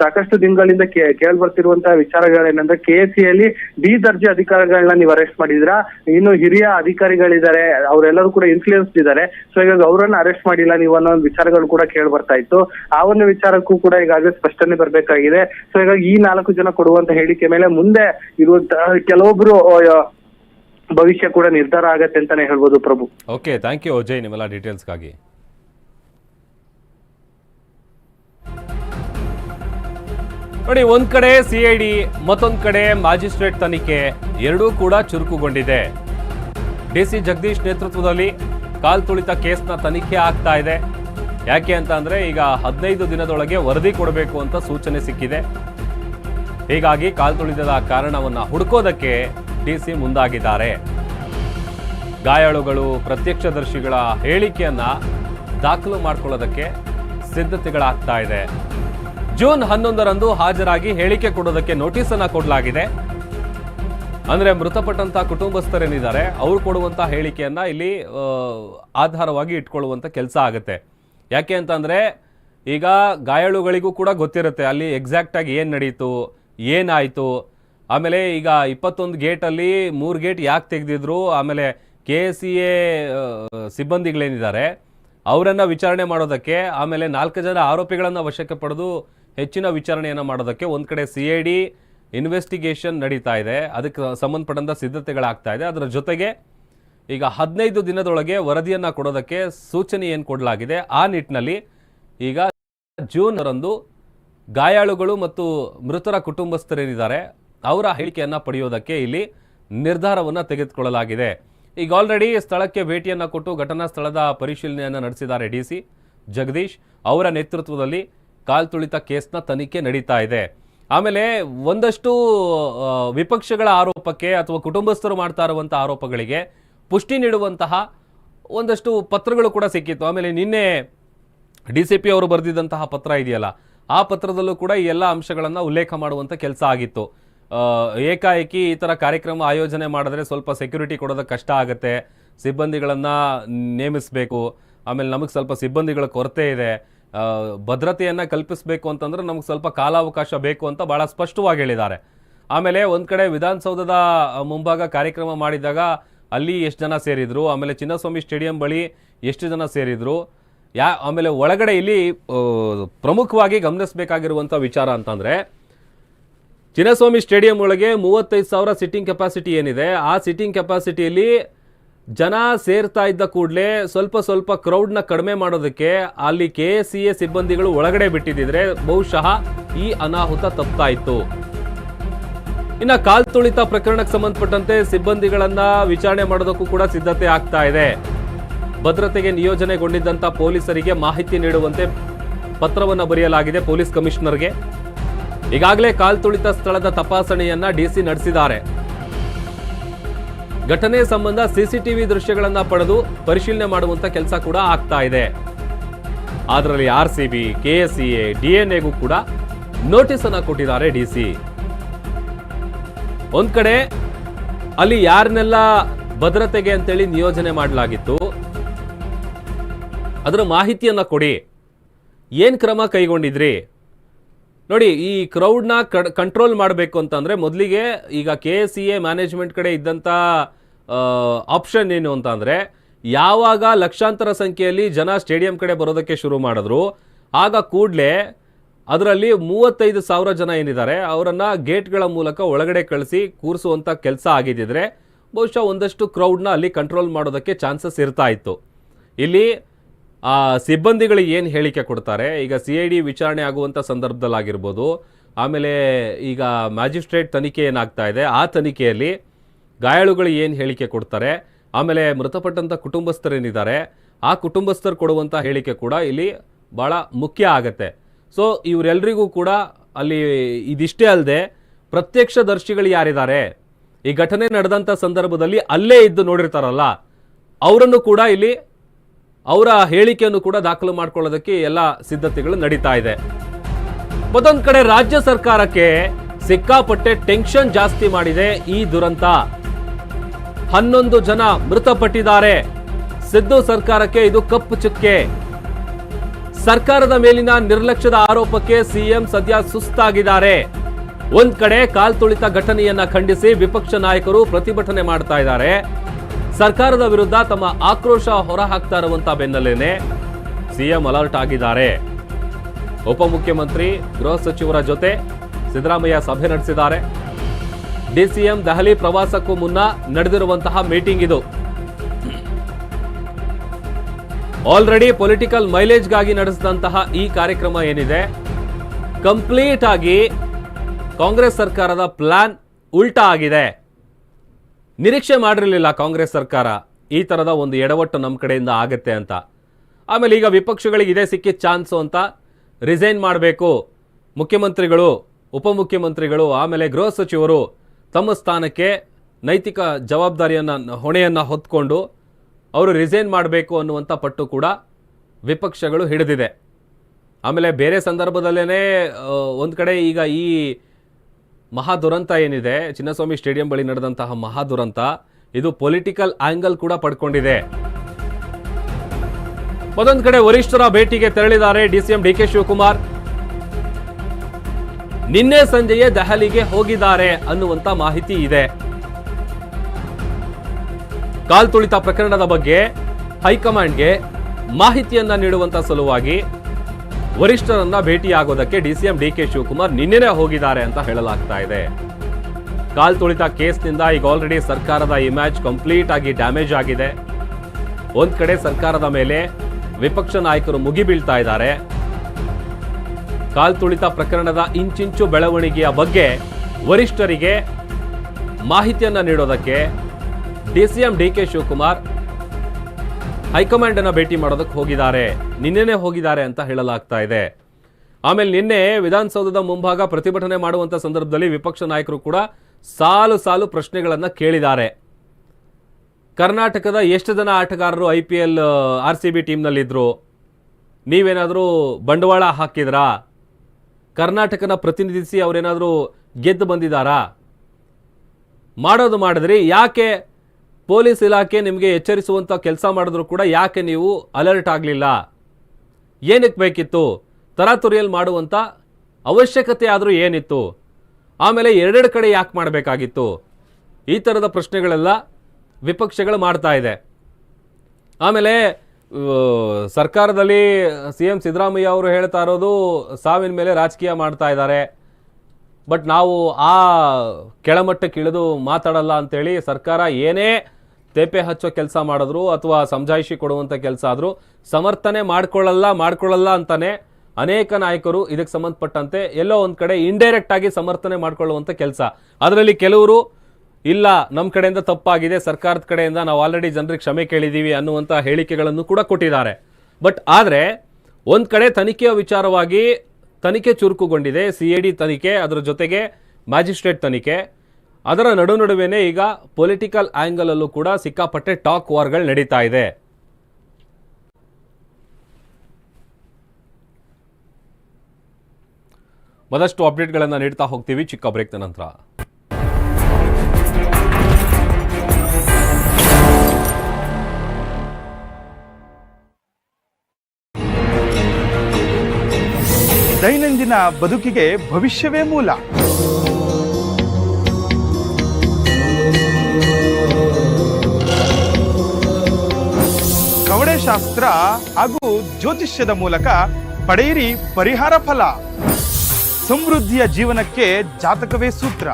ಸಾಕಷ್ಟು ದಿನಗಳಿಂದ ಕೇಳಿ ಬರ್ತಿರುವಂತಹ ವಿಚಾರಗಳೇನಂದ್ರೆ ಯಲ್ಲಿ ಡಿ ದರ್ಜೆ ಅಧಿಕಾರಿಗಳನ್ನ ನೀವು ಅರೆಸ್ಟ್ ಮಾಡಿದ್ರ? ಇನ್ನು ಹಿರಿಯ ಅಧಿಕಾರಿಗಳಿದ್ದಾರೆ, ಅವರೆಲ್ಲರೂ ಕೂಡ ಇನ್ಫ್ಲೂಯೆನ್ಸ್ ಇದ್ದಾರೆ. ಸೊ ಹೀಗಾಗಿ ಅವರನ್ನ ಅರೆಸ್ಟ್ ಮಾಡಿಲ್ಲ ನೀವು ಅನ್ನೋ ಒಂದು ವಿಚಾರಗಳು ಕೂಡ ಕೇಳಿ ಬರ್ತಾ ಇತ್ತು. ಆ ಒಂದು ವಿಚಾರಕ್ಕೂ ಕೂಡ ಈಗಾಗಲೇ ಸ್ಪಷ್ಟನೆ ಬರ್ಬೇಕಾಗಿದೆ. ಸೊ ಹೀಗಾಗಿ ಈ ನಾಲ್ಕು ಜನ ಕೊಡುವಂತ ಹೇಳಿಕೆ ಮೇಲೆ ಮುಂದೆ ಇರುವಂತಹ ಕೆಲವೊಬ್ರು ಭವಿಷ್ಯ ಕೂಡ ನಿರ್ಧಾರ ಆಗತ್ತೆ ಅಂತಾನೆ ಹೇಳ್ಬೋದು Prabhu. Okay thank you Ajay ನಿಮ್ಮೆಲ್ಲ ಡೀಟೇಲ್ಸ್ಗಾಗಿ ನೋಡಿ, ಒಂದ್ ಕಡೆ ಸಿಐಡಿ ಮತ್ತೊಂದ್ ಕಡೆ ಮ್ಯಾಜಿಸ್ಟ್ರೇಟ್ ತನಿಖೆ, ಎರಡೂ ಕೂಡ ಚುರುಕುಗೊಂಡಿದೆ. ಡಿಸಿ ಜಗದೀಶ್ ನೇತೃತ್ವದಲ್ಲಿ ಕಾಲ್ ತುಳಿತ ಕೇಸ್ನ ತನಿಖೆ ಆಗ್ತಾ ಇದೆ. ಯಾಕೆ ಅಂತ ಅಂದ್ರೆ, ಈಗ ಹದಿನೈದು ದಿನದೊಳಗೆ ವರದಿ ಕೊಡಬೇಕು ಅಂತ ಸೂಚನೆ ಸಿಕ್ಕಿದೆ. ಹೀಗಾಗಿ ಕಾಲ್ ತುಳಿತದ ಕಾರಣವನ್ನ ಹುಡುಕೋದಕ್ಕೆ ಡಿಸಿ ಮುಂದಾಗಿದ್ದಾರೆ. ಗಾಯಾಳುಗಳು ಪ್ರತ್ಯಕ್ಷದರ್ಶಿಗಳ ಹೇಳಿಕೆಯನ್ನ ದಾಖಲು ಮಾಡ್ಕೊಳ್ಳೋದಕ್ಕೆ ಸಿದ್ಧತೆಗಳಾಗ್ತಾ ಇದೆ. ಜೂನ್ ಹನ್ನೊಂದರಂದು ಹಾಜರಾಗಿ ಹೇಳಿಕೆ ಕೊಡೋದಕ್ಕೆ ನೋಟಿಸ್ ಅನ್ನ ಕೊಡಲಾಗಿದೆ. ಅಂದ್ರೆ ಮೃತಪಟ್ಟಂತ ಕುಟುಂಬಸ್ಥರೇನಿದ್ದಾರೆ, ಅವ್ರು ಕೊಡುವಂತ ಹೇಳಿಕೆಯನ್ನ ಇಲ್ಲಿ ಆಧಾರವಾಗಿ ಇಟ್ಕೊಳ್ಳುವಂತ ಕೆಲಸ ಆಗುತ್ತೆ. ಯಾಕೆ ಅಂತಂದ್ರೆ ಈಗ ಗಾಯಾಳುಗಳಿಗೂ ಕೂಡ ಗೊತ್ತಿರುತ್ತೆ ಅಲ್ಲಿ ಎಕ್ಸಾಕ್ಟ್ ಆಗಿ ಏನ್ ನಡೀತು, ಏನಾಯ್ತು. ಆಮೇಲೆ ಈಗ ಇಪ್ಪತ್ತೊಂದು ಗೇಟಲ್ಲಿ ಮೂರು ಗೇಟ್ ಯಾಕೆ ತೆಗೆದಿದ್ರು, ಆಮೇಲೆ ಕೆ ಸಿ ಎ ಸಿಬ್ಬಂದಿಗಳೇನಿದ್ದಾರೆ, ಅವರನ್ನ ವಿಚಾರಣೆ ಮಾಡೋದಕ್ಕೆ ಆಮೇಲೆ ನಾಲ್ಕು ಜನ ಆರೋಪಿಗಳನ್ನ ವಶಕ್ಕೆ ಪಡೆದು ಹೆಚ್ಚಿನ ವಿಚಾರಣೆಯನ್ನು ಮಾಡೋದಕ್ಕೆ ಒಂದು ಕಡೆ ಸಿ ಐ ಡಿ ಇನ್ವೆಸ್ಟಿಗೇಷನ್ ನಡೀತಾ ಇದೆ. ಅದಕ್ಕೆ ಸಂಬಂಧಪಟ್ಟಂತ ಸಿದ್ಧತೆಗಳಾಗ್ತಾ ಇದೆ. ಅದರ ಜೊತೆಗೆ ಈಗ ಹದಿನೈದು ದಿನದೊಳಗೆ ವರದಿಯನ್ನು ಕೊಡೋದಕ್ಕೆ ಸೂಚನೆ ಏನು ಕೊಡಲಾಗಿದೆ? ಆ ನಿಟ್ಟಿನಲ್ಲಿ ಈಗ ಜೂನ್ ರಂದು ಗಾಯಾಳುಗಳು ಮತ್ತು ಮೃತರ ಕುಟುಂಬಸ್ಥರೇನಿದ್ದಾರೆ, ಅವರ ಹೇಳಿಕೆಯನ್ನು ಪಡೆಯೋದಕ್ಕೆ ಇಲ್ಲಿ ನಿರ್ಧಾರವನ್ನು ತೆಗೆದುಕೊಳ್ಳಲಾಗಿದೆ. ಈಗ ಆಲ್ರೆಡಿ ಸ್ಥಳಕ್ಕೆ ಭೇಟಿಯನ್ನು ಕೊಟ್ಟು ಘಟನಾ ಸ್ಥಳದ ಪರಿಶೀಲನೆಯನ್ನು ನಡೆಸಿದ್ದಾರೆ ಡಿ ಸಿ ಜಗದೀಶ್. ಅವರ ನೇತೃತ್ವದಲ್ಲಿ ಕಾಲ್ತುಳಿತ ಕೇಸ್ನ ತನಿಖೆ ನಡೀತಾ ಇದೆ. ಆಮೇಲೆ ಒಂದಷ್ಟು ವಿಪಕ್ಷಗಳ ಆರೋಪಕ್ಕೆ ಅಥವಾ ಕುಟುಂಬಸ್ಥರು ಮಾಡ್ತಾ ಇರುವಂಥ ಆರೋಪಗಳಿಗೆ ಪುಷ್ಟಿ ನೀಡುವಂತಹ ಒಂದಷ್ಟು ಪತ್ರಗಳು ಕೂಡ ಸಿಕ್ಕಿತ್ತು. ಆಮೇಲೆ ನಿನ್ನೆ ಡಿ ಸಿ ಪಿ ಅವರು ಬರೆದಿದ್ದಂತಹ ಪತ್ರ ಇದೆಯಲ್ಲ, ಆ ಪತ್ರದಲ್ಲೂ ಕೂಡ ಈ ಎಲ್ಲ ಅಂಶಗಳನ್ನು ಉಲ್ಲೇಖ ಮಾಡುವಂಥ ಕೆಲಸ ಆಗಿತ್ತು. ಏಕಾಏಕಿ ಈ ಥರ ಕಾರ್ಯಕ್ರಮ ಆಯೋಜನೆ ಮಾಡಿದ್ರೆ ಸ್ವಲ್ಪ ಸೆಕ್ಯೂರಿಟಿ ಕೊಡೋದಕ್ಕೆ ಕಷ್ಟ ಆಗುತ್ತೆ, ಸಿಬ್ಬಂದಿಗಳನ್ನು ನೇಮಿಸಬೇಕು, ಆಮೇಲೆ ನಮಗೆ ಸ್ವಲ್ಪ ಸಿಬ್ಬಂದಿಗಳ ಕೊರತೆ ಇದೆ ಭದ್ರತೆಯನ್ನು ಕಲ್ಪಿಸಬೇಕು ಅಂತಂದ್ರೆ ನಮಗೆ ಸ್ವಲ್ಪ ಕಾಲಾವಕಾಶ ಬೇಕು ಅಂತ ಭಾಳ ಸ್ಪಷ್ಟವಾಗಿ ಹೇಳಿದ್ದಾರೆ. ಆಮೇಲೆ ಒಂದು ಕಡೆ ವಿಧಾನಸೌಧದ ಮುಂಭಾಗ ಕಾರ್ಯಕ್ರಮ ಮಾಡಿದಾಗ ಅಲ್ಲಿ ಎಷ್ಟು ಜನ ಸೇರಿದ್ರು, ಆಮೇಲೆ ಚಿನ್ನಸ್ವಾಮಿ ಸ್ಟೇಡಿಯಂ ಬಳಿ ಎಷ್ಟು ಜನ ಸೇರಿದ್ರು, ಯಾ, ಆಮೇಲೆ ಒಳಗಡೆ ಇಲ್ಲಿ ಪ್ರಮುಖವಾಗಿ ಗಮನಿಸಬೇಕಾಗಿರುವಂಥ ವಿಚಾರ ಅಂತಂದರೆ, ಚಿನ್ನಸ್ವಾಮಿ ಸ್ಟೇಡಿಯಂ ಒಳಗೆ ಮೂವತ್ತೈದು ಸಾವಿರ ಸಿಟ್ಟಿಂಗ್ ಕೆಪಾಸಿಟಿ ಏನಿದೆ, ಆ ಸಿಟ್ಟಿಂಗ್ ಕೆಪಾಸಿಟಿಯಲ್ಲಿ ಜನ ಸೇರ್ತಾ ಇದ್ದ ಕೂಡಲೇ ಸ್ವಲ್ಪ ಸ್ವಲ್ಪ ಕ್ರೌಡ್ನ ಕಡಿಮೆ ಮಾಡೋದಕ್ಕೆ ಅಲ್ಲಿ ಕೆ ಸಿ ಸಿಬ್ಬಂದಿಗಳು ಒಳಗಡೆ ಬಿಟ್ಟಿದ್ದಿದ್ರೆ ಬಹುಶಃ ಈ ಅನಾಹುತ ತಪ್ತಾ ಇತ್ತು. ಇನ್ನು ಕಾಲ್ ತುಳಿತ ಪ್ರಕರಣಕ್ಕೆ ಸಂಬಂಧಪಟ್ಟಂತೆ ಸಿಬ್ಬಂದಿಗಳನ್ನ ವಿಚಾರಣೆ ಮಾಡೋದಕ್ಕೂ ಕೂಡ ಸಿದ್ಧತೆ ಆಗ್ತಾ ಇದೆ. ಭದ್ರತೆಗೆ ನಿಯೋಜನೆಗೊಂಡಿದ್ದಂಥ ಪೊಲೀಸರಿಗೆ ಮಾಹಿತಿ ನೀಡುವಂತೆ ಪತ್ರವನ್ನು ಬರೆಯಲಾಗಿದೆ ಪೊಲೀಸ್ ಕಮಿಷನರ್ಗೆ. ಈಗಾಗಲೇ ಕಾಲ್ ತುಳಿತ ಸ್ಥಳದ ತಪಾಸಣೆಯನ್ನ ಡಿಸಿ ನಡೆಸಿದ್ದಾರೆ. ಘಟನೆ ಸಂಬಂಧ ಸಿಸಿಟಿವಿ ದೃಶ್ಯಗಳನ್ನ ಪಡೆದು ಪರಿಶೀಲನೆ ಮಾಡುವಂತ ಕೆಲಸ ಕೂಡ ಆಗ್ತಾ ಇದೆ. ಅದರಲ್ಲಿ ಆರ್ ಸಿ ಬಿ ಕೆ ಡಿಎನ್ಎಗೂ ಸಿ ಡಿ ಕೂಡ ನೋಟಿಸ್ ಅನ್ನ ಕೊಟ್ಟಿದ್ದಾರೆ ಡಿಸಿ ಒಂದ್ ಕಡೆ ಅಲ್ಲಿ ಯಾರನ್ನೆಲ್ಲ ಭದ್ರತೆಗೆ ಅಂತೇಳಿ ನಿಯೋಜನೆ ಮಾಡಲಾಗಿತ್ತು, ಅದರ ಮಾಹಿತಿಯನ್ನ ಕೊಡಿ. ಏನ್ ಕ್ರಮ ಕೈಗೊಂಡಿದ್ರಿ? ನೋಡಿ, ಈ ಕ್ರೌಡ್ನ ಕಂಟ್ರೋಲ್ ಮಾಡಬೇಕು ಅಂತಂದರೆ ಮೊದಲಿಗೆ ಈಗ K S C A management ಕಡೆ ಇದ್ದಂಥ ಆಪ್ಷನ್ ಏನು ಅಂತ ಅಂದ್ರೆ ಯಾವಾಗ ಲಕ್ಷಾಂತರ ಸಂಖ್ಯೆಯಲ್ಲಿ ಜನ ಸ್ಟೇಡಿಯಂ ಕಡೆ ಬರೋದಕ್ಕೆ ಶುರು ಮಾಡಿದ್ರು, ಆಗ ಕೂಡಲೇ ಅದರಲ್ಲಿ ಮೂವತ್ತೈದು ಸಾವಿರ ಜನ ಏನಿದ್ದಾರೆ, ಅವರನ್ನು ಗೇಟ್ಗಳ ಮೂಲಕ ಒಳಗಡೆ ಕಳಿಸಿ ಕೂರಿಸುವಂಥ ಕೆಲಸ ಆಗಿದ್ದಿದ್ರೆ ಬಹುಶಃ ಒಂದಷ್ಟು ಕ್ರೌಡ್ನ ಅಲ್ಲಿ ಕಂಟ್ರೋಲ್ ಮಾಡೋದಕ್ಕೆ ಚಾನ್ಸಸ್ ಇರ್ತಾ ಇತ್ತು. ಇಲ್ಲಿ ಆ ಸಿಬ್ಬಂದಿಗಳಿಗೆ ಏನು ಹೇಳಿಕೆ ಕೊಡ್ತಾರೆ? ಈಗ ಸಿ ಐ ಡಿ ವಿಚಾರಣೆ ಆಗುವಂಥ ಸಂದರ್ಭದಲ್ಲಾಗಿರ್ಬೋದು. ಆಮೇಲೆ ಈಗ ಮ್ಯಾಜಿಸ್ಟ್ರೇಟ್ ತನಿಖೆ ಏನಾಗ್ತಾ ಇದೆ? ಆ ತನಿಖೆಯಲ್ಲಿ ಗಾಯಾಳುಗಳು ಏನು ಹೇಳಿಕೆ ಕೊಡ್ತಾರೆ? ಆಮೇಲೆ ಮೃತಪಟ್ಟಂಥ ಕುಟುಂಬಸ್ಥರೇನಿದ್ದಾರೆ? ಆ ಕುಟುಂಬಸ್ಥರು ಕೊಡುವಂಥ ಹೇಳಿಕೆ ಕೂಡ ಇಲ್ಲಿ ಭಾಳ ಮುಖ್ಯ ಆಗತ್ತೆ. ಸೊ ಇವರೆಲ್ಲರಿಗೂ ಕೂಡ ಅಲ್ಲಿ ಇದಿಷ್ಟೇ ಅಲ್ಲದೆ ಪ್ರತ್ಯಕ್ಷದರ್ಶಿಗಳು ಯಾರಿದ್ದಾರೆ? ಈ ಘಟನೆ ನಡೆದಂಥ ಸಂದರ್ಭದಲ್ಲಿ ಅಲ್ಲೇ ಇದ್ದು ನೋಡಿರ್ತಾರಲ್ಲ. ಅವರನ್ನು ಕೂಡ ಇಲ್ಲಿ ಅವರ ಹೇಳಿಕೆಯನ್ನು ಕೂಡ ದಾಖಲು ಮಾಡಿಕೊಳ್ಳೋದಕ್ಕೆ ಎಲ್ಲ ಸಿದ್ಧತೆಗಳು ನಡೀತಾ ಇದೆ. ಮತ್ತೊಂದು ಕಡೆ ರಾಜ್ಯ ಸರ್ಕಾರಕ್ಕೆ ಸಿಕ್ಕಾಪಟ್ಟೆ ಟೆನ್ಷನ್ ಜಾಸ್ತಿ ಮಾಡಿದೆ ಈ ದುರಂತ. ಹನ್ನೊಂದು ಜನ ಮೃತಪಟ್ಟಿದ್ದಾರೆ. ಸಿದ್ದು ಸರ್ಕಾರಕ್ಕೆ ಇದು ಕಪ್ಪು ಚುಕ್ಕೆ. ಸರ್ಕಾರದ ಮೇಲಿನ ನಿರ್ಲಕ್ಷ್ಯದ ಆರೋಪಕ್ಕೆ ಸಿಎಂ ಸದ್ಯ ಸುಸ್ತಾಗಿದ್ದಾರೆ. ಒಂದ್ ಕಡೆ ಕಾಲ್ತುಳಿತ ಘಟನೆಯನ್ನ ಖಂಡಿಸಿ ವಿಪಕ್ಷ ನಾಯಕರು ಪ್ರತಿಭಟನೆ ಮಾಡ್ತಾ ಇದ್ದಾರೆ. ಸರ್ಕಾರದ ವಿರುದ್ಧ ತಮ್ಮ ಆಕ್ರೋಶ ಹೊರಹಾಕ್ತಾ ಇರುವಂತ ಬೆನ್ನಲ್ಲೇನೆ ಸಿಎಂ ಅಲರ್ಟ್ ಆಗಿದ್ದಾರೆ. ಉಪಮುಖ್ಯಮಂತ್ರಿ, ಗೃಹ ಸಚಿವರ ಜೊತೆ ಸಿದ್ದರಾಮಯ್ಯ ಸಭೆ ನಡೆಸಿದ್ದಾರೆ. ಡಿಸಿಎಂ ದೆಹಲಿ ಪ್ರವಾಸಕ್ಕೂ ಮುನ್ನ ನಡೆದಿರುವಂತಹ ಮೀಟಿಂಗ್ ಇದು. ಆಲ್ರೆಡಿ ಪೊಲಿಟಿಕಲ್ ಮೈಲೇಜ್ಗಾಗಿ ನಡೆಸಿದಂತಹ ಈ ಕಾರ್ಯಕ್ರಮ ಏನಿದೆ? ಕಂಪ್ಲೀಟ್ ಆಗಿ ಕಾಂಗ್ರೆಸ್ ಸರ್ಕಾರದ ಪ್ಲಾನ್ ಉಲ್ಟಾ ಆಗಿದೆ. ನಿರೀಕ್ಷೆ ಮಾಡಿರಲಿಲ್ಲ ಕಾಂಗ್ರೆಸ್ ಸರ್ಕಾರ. ಈ ಥರದ ಒಂದು ಎಡವಟ್ಟು ನಮ್ಮ ಕಡೆಯಿಂದ ಆಗತ್ತೆ ಅಂತ. ಆಮೇಲೆ ಈಗ ವಿಪಕ್ಷಗಳಿಗೆ ಇದೇ ಸಿಕ್ಕಿದ ಚಾನ್ಸು ಅಂತ ರಿಸೈನ್ ಮಾಡಬೇಕು. ಮುಖ್ಯಮಂತ್ರಿಗಳು, ಉಪಮುಖ್ಯಮಂತ್ರಿಗಳು, ಆಮೇಲೆ ಗೃಹ ಸಚಿವರು ತಮ್ಮ ಸ್ಥಾನಕ್ಕೆ ನೈತಿಕ ಜವಾಬ್ದಾರಿಯನ್ನು, ಹೊಣೆಯನ್ನು ಹೊತ್ಕೊಂಡು ಅವರು ರಿಸೈನ್ ಮಾಡಬೇಕು ಅನ್ನುವಂಥ ಪಟ್ಟು ಕೂಡ ವಿಪಕ್ಷಗಳು ಹಿಡಿದಿದೆ. ಆಮೇಲೆ ಬೇರೆ ಸಂದರ್ಭದಲ್ಲೇ ಒಂದು ಕಡೆ ಈಗ ಈ ಮಹಾ ದುರಂತ ಏನಿದೆ, ಚಿನ್ನಸ್ವಾಮಿ ಸ್ಟೇಡಿಯಂ ಬಳಿ ನಡೆದಂತಹ ಮಹಾ ದುರಂತ, ಇದು ಪೊಲಿಟಿಕಲ್ ಆಂಗಲ್ ಕೂಡ ಪಡ್ಕೊಂಡಿದೆ. ಮತ್ತೊಂದು ಕಡೆ ವರಿಷ್ಠರ ಭೇಟಿಗೆ ತೆರಳಿದ್ದಾರೆ ಡಿಸಿಎಂ ಡಿ ಕೆ ಶಿವಕುಮಾರ್. ನಿನ್ನೆ ಸಂಜೆಯೇ ದೆಹಲಿಗೆ ಹೋಗಿದ್ದಾರೆ ಅನ್ನುವಂತ ಮಾಹಿತಿ ಇದೆ. ಕಾಲ್ತುಳಿತ ಪ್ರಕರಣದ ಬಗ್ಗೆ ಹೈಕಮಾಂಡ್ಗೆ ಮಾಹಿತಿಯನ್ನ ನೀಡುವಂತ ಸಲುವಾಗಿ ವರಿಷ್ಠರನ್ನ ಭೇಟಿಯಾಗೋದಕ್ಕೆ ಡಿಸಿಎಂ ಡಿ ಕೆ ಶಿವಕುಮಾರ್ ನಿನ್ನೆನೇ ಹೋಗಿದ್ದಾರೆ ಅಂತ ಹೇಳಲಾಗ್ತಾ ಇದೆ. ಕಾಲ್ತುಳಿತ ಕೇಸ್ನಿಂದ ಈಗ ಆಲ್ರೆಡಿ ಸರ್ಕಾರದ ಇಮೇಜ್ ಕಂಪ್ಲೀಟ್ ಆಗಿ ಡ್ಯಾಮೇಜ್ ಆಗಿದೆ. ಒಂದ್ ಕಡೆ ಸರ್ಕಾರದ ಮೇಲೆ ವಿಪಕ್ಷ ನಾಯಕರು ಮುಗಿಬೀಳ್ತಾ ಇದ್ದಾರೆ. ಕಾಲ್ತುಳಿತ ಪ್ರಕರಣದ ಇಂಚಿಂಚು ಬೆಳವಣಿಗೆಯ ಬಗ್ಗೆ ವರಿಷ್ಠರಿಗೆ ಮಾಹಿತಿಯನ್ನ ನೀಡೋದಕ್ಕೆ DCM D K Shivakumar high command ಅನ್ನ ಭೇಟಿ ಮಾಡೋದಕ್ಕೆ ಹೋಗಿದ್ದಾರೆ. ನಿನ್ನೆನೆ ಹೋಗಿದ್ದಾರೆ ಅಂತ ಹೇಳಲಾಗ್ತಾ ಇದೆ. ಆಮೇಲೆ ನಿನ್ನೆ ವಿಧಾನಸೌಧದ ಮುಂಭಾಗ ಪ್ರತಿಭಟನೆ ಮಾಡುವಂತ ಸಂದರ್ಭದಲ್ಲಿ ವಿಪಕ್ಷ ನಾಯಕರು ಕೂಡ ಸಾಲು ಸಾಲು ಪ್ರಶ್ನೆಗಳನ್ನ ಕೇಳಿದ್ದಾರೆ. ಕರ್ನಾಟಕದ ಎಷ್ಟು ಜನ ಆಟಗಾರರು I P L, R C B ಟೀಮ್ನಲ್ಲಿದ್ದರು ನೀವೇನಾದರೂ ಬಂಡವಾಳ ಹಾಕಿದ್ರಾ? ಕರ್ನಾಟಕನ ಪ್ರತಿನಿಧಿಸಿ ಅವರೇನಾದರೂ ಗೆದ್ದು ಬಂದಿದ್ದಾರಾ? ಮಾಡೋದು ಮಾಡಿದ್ರಿ. ಯಾಕೆ ಪೊಲೀಸ್ ಇಲಾಖೆ ನಿಮಗೆ ಎಚ್ಚರಿಸುವಂಥ ಕೆಲಸ ಮಾಡಿದ್ರು ಕೂಡ ಯಾಕೆ ನೀವು ಅಲರ್ಟ್ ಆಗಲಿಲ್ಲ? ಏನಕ್ಕೆ ಬೇಕಿತ್ತು? ತರಾತುರಿಯಲ್ಲಿ ಮಾಡುವಂಥ ಅವಶ್ಯಕತೆ ಆದರೂ ಏನಿತ್ತು? ಆಮೇಲೆ ಎರಡೆರಡು ಕಡೆ ಯಾಕೆ ಮಾಡಬೇಕಾಗಿತ್ತು? ಈ ಥರದ ಪ್ರಶ್ನೆಗಳೆಲ್ಲ ವಿಪಕ್ಷಗಳು ಮಾಡ್ತಾ ಇದೆ. ಆಮೇಲೆ ಸರ್ಕಾರದಲ್ಲಿ ಸಿ ಎಂ ಸಿದ್ದರಾಮಯ್ಯ ಅವರು ಹೇಳ್ತಾ ಇರೋದು ಸಾವಿನ ಮೇಲೆ ರಾಜಕೀಯ ಮಾಡ್ತಾ ಇದ್ದಾರೆ. ಬಟ್ ನಾವು ಆ ಕೆಳಮಟ್ಟಕ್ಕೆ ಇಳಿದು ಮಾತಾಡಲ್ಲ ಅಂಥೇಳಿ ಸರ್ಕಾರ ಏನೇ ತೇಪೆ ಹಚ್ಚೋ ಕೆಲಸ ಮಾಡಿದ್ರು ಅಥವಾ ಸಮಜಾಯಿಷಿ ಕೊಡುವಂಥ ಕೆಲಸ ಆದರೂ ಸಮರ್ಥನೆ ಮಾಡ್ಕೊಳ್ಳಲ್ಲ ಮಾಡ್ಕೊಳ್ಳಲ್ಲ ಅಂತಾನೆ ಅನೇಕ ನಾಯಕರು ಇದಕ್ಕೆ ಸಂಬಂಧಪಟ್ಟಂತೆ ಎಲ್ಲೋ ಒಂದು ಕಡೆ ಇಂಡೈರೆಕ್ಟ್ ಆಗಿ ಸಮರ್ಥನೆ ಮಾಡ್ಕೊಳ್ಳುವಂಥ ಕೆಲಸ. ಅದರಲ್ಲಿ ಕೆಲವರು, ಇಲ್ಲ ನಮ್ಮ ಕಡೆಯಿಂದ ತಪ್ಪಾಗಿದೆ, ಸರ್ಕಾರದ ಕಡೆಯಿಂದ ನಾವು ಆಲ್ರೆಡಿ ಜನರಿಗೆ ಕ್ಷಮೆ ಕೇಳಿದ್ದೀವಿ ಅನ್ನುವಂಥ ಹೇಳಿಕೆಗಳನ್ನು ಕೂಡ ಕೊಟ್ಟಿದ್ದಾರೆ. ಬಟ್ ಆದರೆ ಒಂದು ಕಡೆ ತನಿಖೆಯ ವಿಚಾರವಾಗಿ ತನಿಖೆ ಚುರುಕುಗೊಂಡಿದೆ ಸಿ ಎ ಡಿ ತನಿಖೆ, ಅದರ ಜೊತೆಗೆ ಮ್ಯಾಜಿಸ್ಟ್ರೇಟ್ ತನಿಖೆ. ಅದರ ನಡು ನಡುವೆನೇ ಈಗ ಪೊಲಿಟಿಕಲ್ ಆ್ಯಂಗಲಲ್ಲೂ ಕೂಡ ಸಿಕ್ಕಾಪಟ್ಟೆ ಟಾಕ್ ವಾರ್ಗಳು ನಡೀತಾ ಇದೆ. ಮತ್ತಷ್ಟು ಅಪ್ಡೇಟ್ಗಳನ್ನು ನೀಡ್ತಾ ಹೋಗ್ತೀವಿ. ಚಿಕ್ಕ ಬ್ರೇಕ್ ನಂತರ. ದೈನಂದಿನ ಬದುಕಿಗೆ ಭವಿಷ್ಯವೇ ಮೂಲ. ಕವಡೆಶಾಸ್ತ್ರ ಹಾಗೂ ಜ್ಯೋತಿಷ್ಯದ ಮೂಲಕ ಪಡೆಯಿರಿ ಪರಿಹಾರ ಫಲ ಸಮೃದ್ಧಿಯ ಜೀವನಕ್ಕೆ ಜಾತಕವೇ ಸೂತ್ರ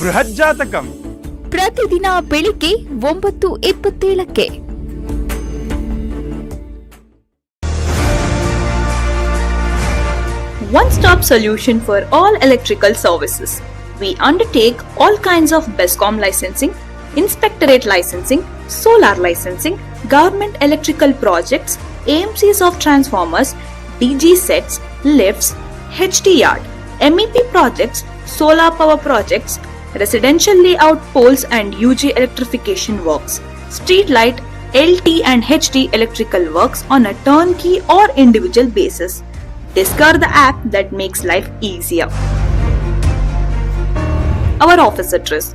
ಬೃಹತ್ ಜಾತಕಂ ಪ್ರತಿದಿನ ಬೆಳಿಗ್ಗೆ ಒಂಬತ್ತು ಇಪ್ಪತ್ತೇಳಕ್ಕೆ one stop solution for all electrical services. We undertake all kinds of BESCOM licensing, inspectorate licensing, solar licensing, government electrical projects, AMCs of transformers, DG sets, lifts, HT yard, MEP projects, solar power projects, residential layout poles and UG electrification works, street light, LT and HT electrical works on a turnkey or individual basis. Discover the app that makes life easier. Our office address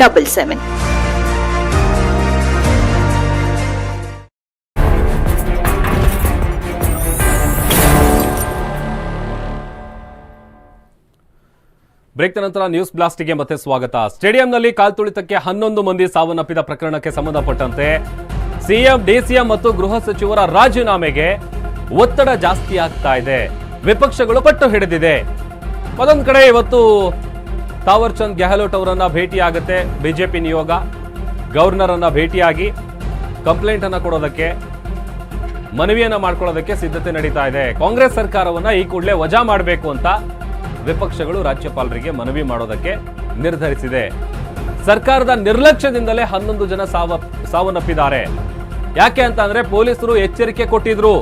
2277. Break ನಂತರ news ಬ್ಲಾಸ್ಟಿಗೆ ಮತ್ತೆ ಸ್ವಾಗತ. ಸ್ಟೇಡಿಯಂನಲ್ಲಿ ಕಾಲ್ತುಳಿತಕ್ಕೆ ಹನ್ನೊಂದು ಮಂದಿ ಸಾವನ್ನಪ್ಪಿದ ಪ್ರಕರಣಕ್ಕೆ ಸಂಬಂಧಪಟ್ಟಂತೆ CM, DCM ಮತ್ತು ಗೃಹ ಸಚಿವರ ರಾಜೀನಾಮೆಗೆ ಒತ್ತಡ ಜಾಸ್ತಿ ಆಗ್ತಾ ಇದೆ. ವಿಪಕ್ಷಗಳು ಪಟ್ಟು ಹಿಡಿದಿದೆ. ಮತ್ತೊಂದು ಕಡೆ ಇವತ್ತು ತಾವರ್ ಚಂದ್ ಗೆಹ್ಲೋಟ್ ಅವರನ್ನ ಭೇಟಿಯಾಗುತ್ತೆ. ಬಿಜೆಪಿ ನಿಯೋಗ ಗವರ್ನರ್ ಅನ್ನ ಭೇಟಿಯಾಗಿ ಕಂಪ್ಲೇಂಟ್ ಅನ್ನ ಕೊಡೋದಕ್ಕೆ, ಮನವಿಯನ್ನ ಮಾಡ್ಕೊಳ್ಳೋದಕ್ಕೆ ಸಿದ್ಧತೆ ನಡೀತಾ ಇದೆ. ಕಾಂಗ್ರೆಸ್ ಸರ್ಕಾರವನ್ನ ಈ ಕೂಡಲೇ ವಜಾ ಮಾಡಬೇಕು ಅಂತ ವಿಪಕ್ಷಗಳು ರಾಜ್ಯಪಾಲರಿಗೆ ಮನವಿ ಮಾಡೋದಕ್ಕೆ ನಿರ್ಧರಿಸಿದೆ. ಸರ್ಕಾರದ ನಿರ್ಲಕ್ಷ್ಯದಿಂದಲೇ ಹನ್ನೊಂದು ಜನ ಸಾವ, ಸಾವನ್ನಪ್ಪಿದ್ದಾರೆ. ಯಾಕೆ ಅಂತ ಪೊಲೀಸರು ಎಚ್ಚರಿಕೆ ಕೊಟ್ಟಿದ್ರು.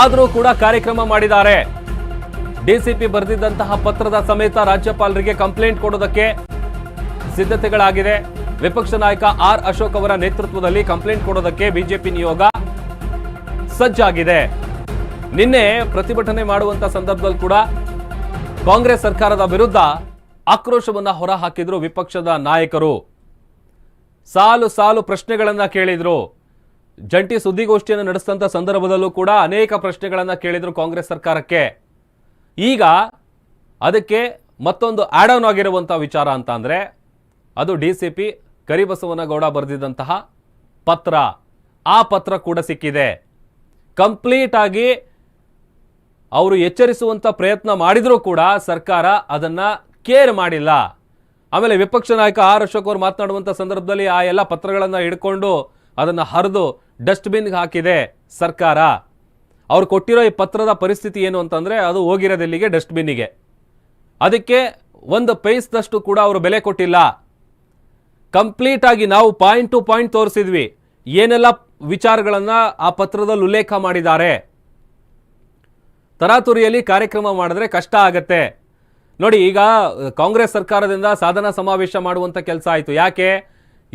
ಆದರೂ ಕೂಡ ಕಾರ್ಯಕ್ರಮ ಮಾಡಿದ್ದಾರೆ. ಡಿಸಿಪಿ ಬರೆದಿದ್ದಂತಹ ಪತ್ರದ ಸಮೇತ ರಾಜ್ಯಪಾಲರಿಗೆ ಕಂಪ್ಲೇಂಟ್ ಕೊಡೋದಕ್ಕೆ ಸಿದ್ಧತೆಗಳಾಗಿದೆ ವಿಪಕ್ಷ ನಾಯಕ ಆರ್ ಅಶೋಕ್ ಅವರ ನೇತೃತ್ವದಲ್ಲಿ ಕಂಪ್ಲೇಂಟ್ ಕೊಡೋದಕ್ಕೆ ಬಿಜೆಪಿ ನಿಯೋಗ ಸಜ್ಜಾಗಿದೆ. ನಿನ್ನೆ ಪ್ರತಿಭಟನೆ ಮಾಡುವಂತ ಸಂದರ್ಭದಲ್ಲಿ ಕೂಡ ಕಾಂಗ್ರೆಸ್ ಸರ್ಕಾರದ ವಿರುದ್ಧ ಆಕ್ರೋಶವನ್ನ ಹೊರಹಾಕಿದ್ರು ವಿಪಕ್ಷದ ನಾಯಕರು. ಸಾಲು ಸಾಲು ಪ್ರಶ್ನೆಗಳನ್ನ ಕೇಳಿದ್ರು. ಜಂಟಿ ಸುದ್ದಿಗೋಷ್ಠಿಯನ್ನು ನಡೆಸಿದಂತ ಸಂದರ್ಭದಲ್ಲೂ ಕೂಡ ಅನೇಕ ಪ್ರಶ್ನೆಗಳನ್ನ ಕೇಳಿದ್ರು ಕಾಂಗ್ರೆಸ್ ಸರ್ಕಾರಕ್ಕೆ. ಈಗ ಅದಕ್ಕೆ ಮತ್ತೊಂದು ಆ್ಯಡ್ ಆನ್ ಆಗಿರುವಂತಹ ವಿಚಾರ ಅಂತ ಅಂದರೆ ಅದು ಡಿ ಸಿ ಪಿ ಕರಿಬಸವನಗೌಡ ಬರೆದಿದ್ದಂತಹ ಪತ್ರ. ಆ ಪತ್ರ ಕೂಡ ಸಿಕ್ಕಿದೆ. ಕಂಪ್ಲೀಟ್ ಆಗಿ ಅವರು ಎಚ್ಚರಿಸುವಂಥ ಪ್ರಯತ್ನ ಮಾಡಿದರೂ ಕೂಡ ಸರ್ಕಾರ ಅದನ್ನು ಕೇರ್ ಮಾಡಿಲ್ಲ. ಆಮೇಲೆ ವಿಪಕ್ಷ ನಾಯಕ ಆರ್ ಅಶೋಕ್ ಅವರು ಮಾತನಾಡುವಂಥ ಸಂದರ್ಭದಲ್ಲಿ ಆ ಎಲ್ಲ ಪತ್ರಗಳನ್ನು ಹಿಡ್ಕೊಂಡು ಅದನ್ನು ಹರಿದು ಡಸ್ಟ್ಬಿನ್ಗೆ ಹಾಕಿದೆ ಸರ್ಕಾರ. ಅವ್ರು ಕೊಟ್ಟಿರೋ ಈ ಪತ್ರದ ಪರಿಸ್ಥಿತಿ ಏನು ಅಂತಂದರೆ ಅದು ಹೋಗಿರೋದೆಲ್ಲಿಗೆ ಡಸ್ಟ್ಬಿನ್ನಿಗೆ. ಅದಕ್ಕೆ ಒಂದು ಪೈಸ್ದಷ್ಟು ಕೂಡ ಅವರು ಬೆಲೆ ಕೊಟ್ಟಿಲ್ಲ. ಕಂಪ್ಲೀಟಾಗಿ ನಾವು ಪಾಯಿಂಟ್ ಟು ಪಾಯಿಂಟ್ ತೋರಿಸಿದ್ವಿ. ಏನೆಲ್ಲ ವಿಚಾರಗಳನ್ನು ಆ ಪತ್ರದಲ್ಲಿ ಉಲ್ಲೇಖ ಮಾಡಿದ್ದಾರೆ. ತರಾತುರಿಯಲ್ಲಿ ಕಾರ್ಯಕ್ರಮ ಮಾಡಿದ್ರೆ ಕಷ್ಟ ಆಗತ್ತೆ. ನೋಡಿ, ಈಗ ಕಾಂಗ್ರೆಸ್ ಸರ್ಕಾರದಿಂದ ಸಾಧನಾ ಸಮಾವೇಶ ಮಾಡುವಂಥ ಕೆಲಸ ಆಯಿತು. ಯಾಕೆ?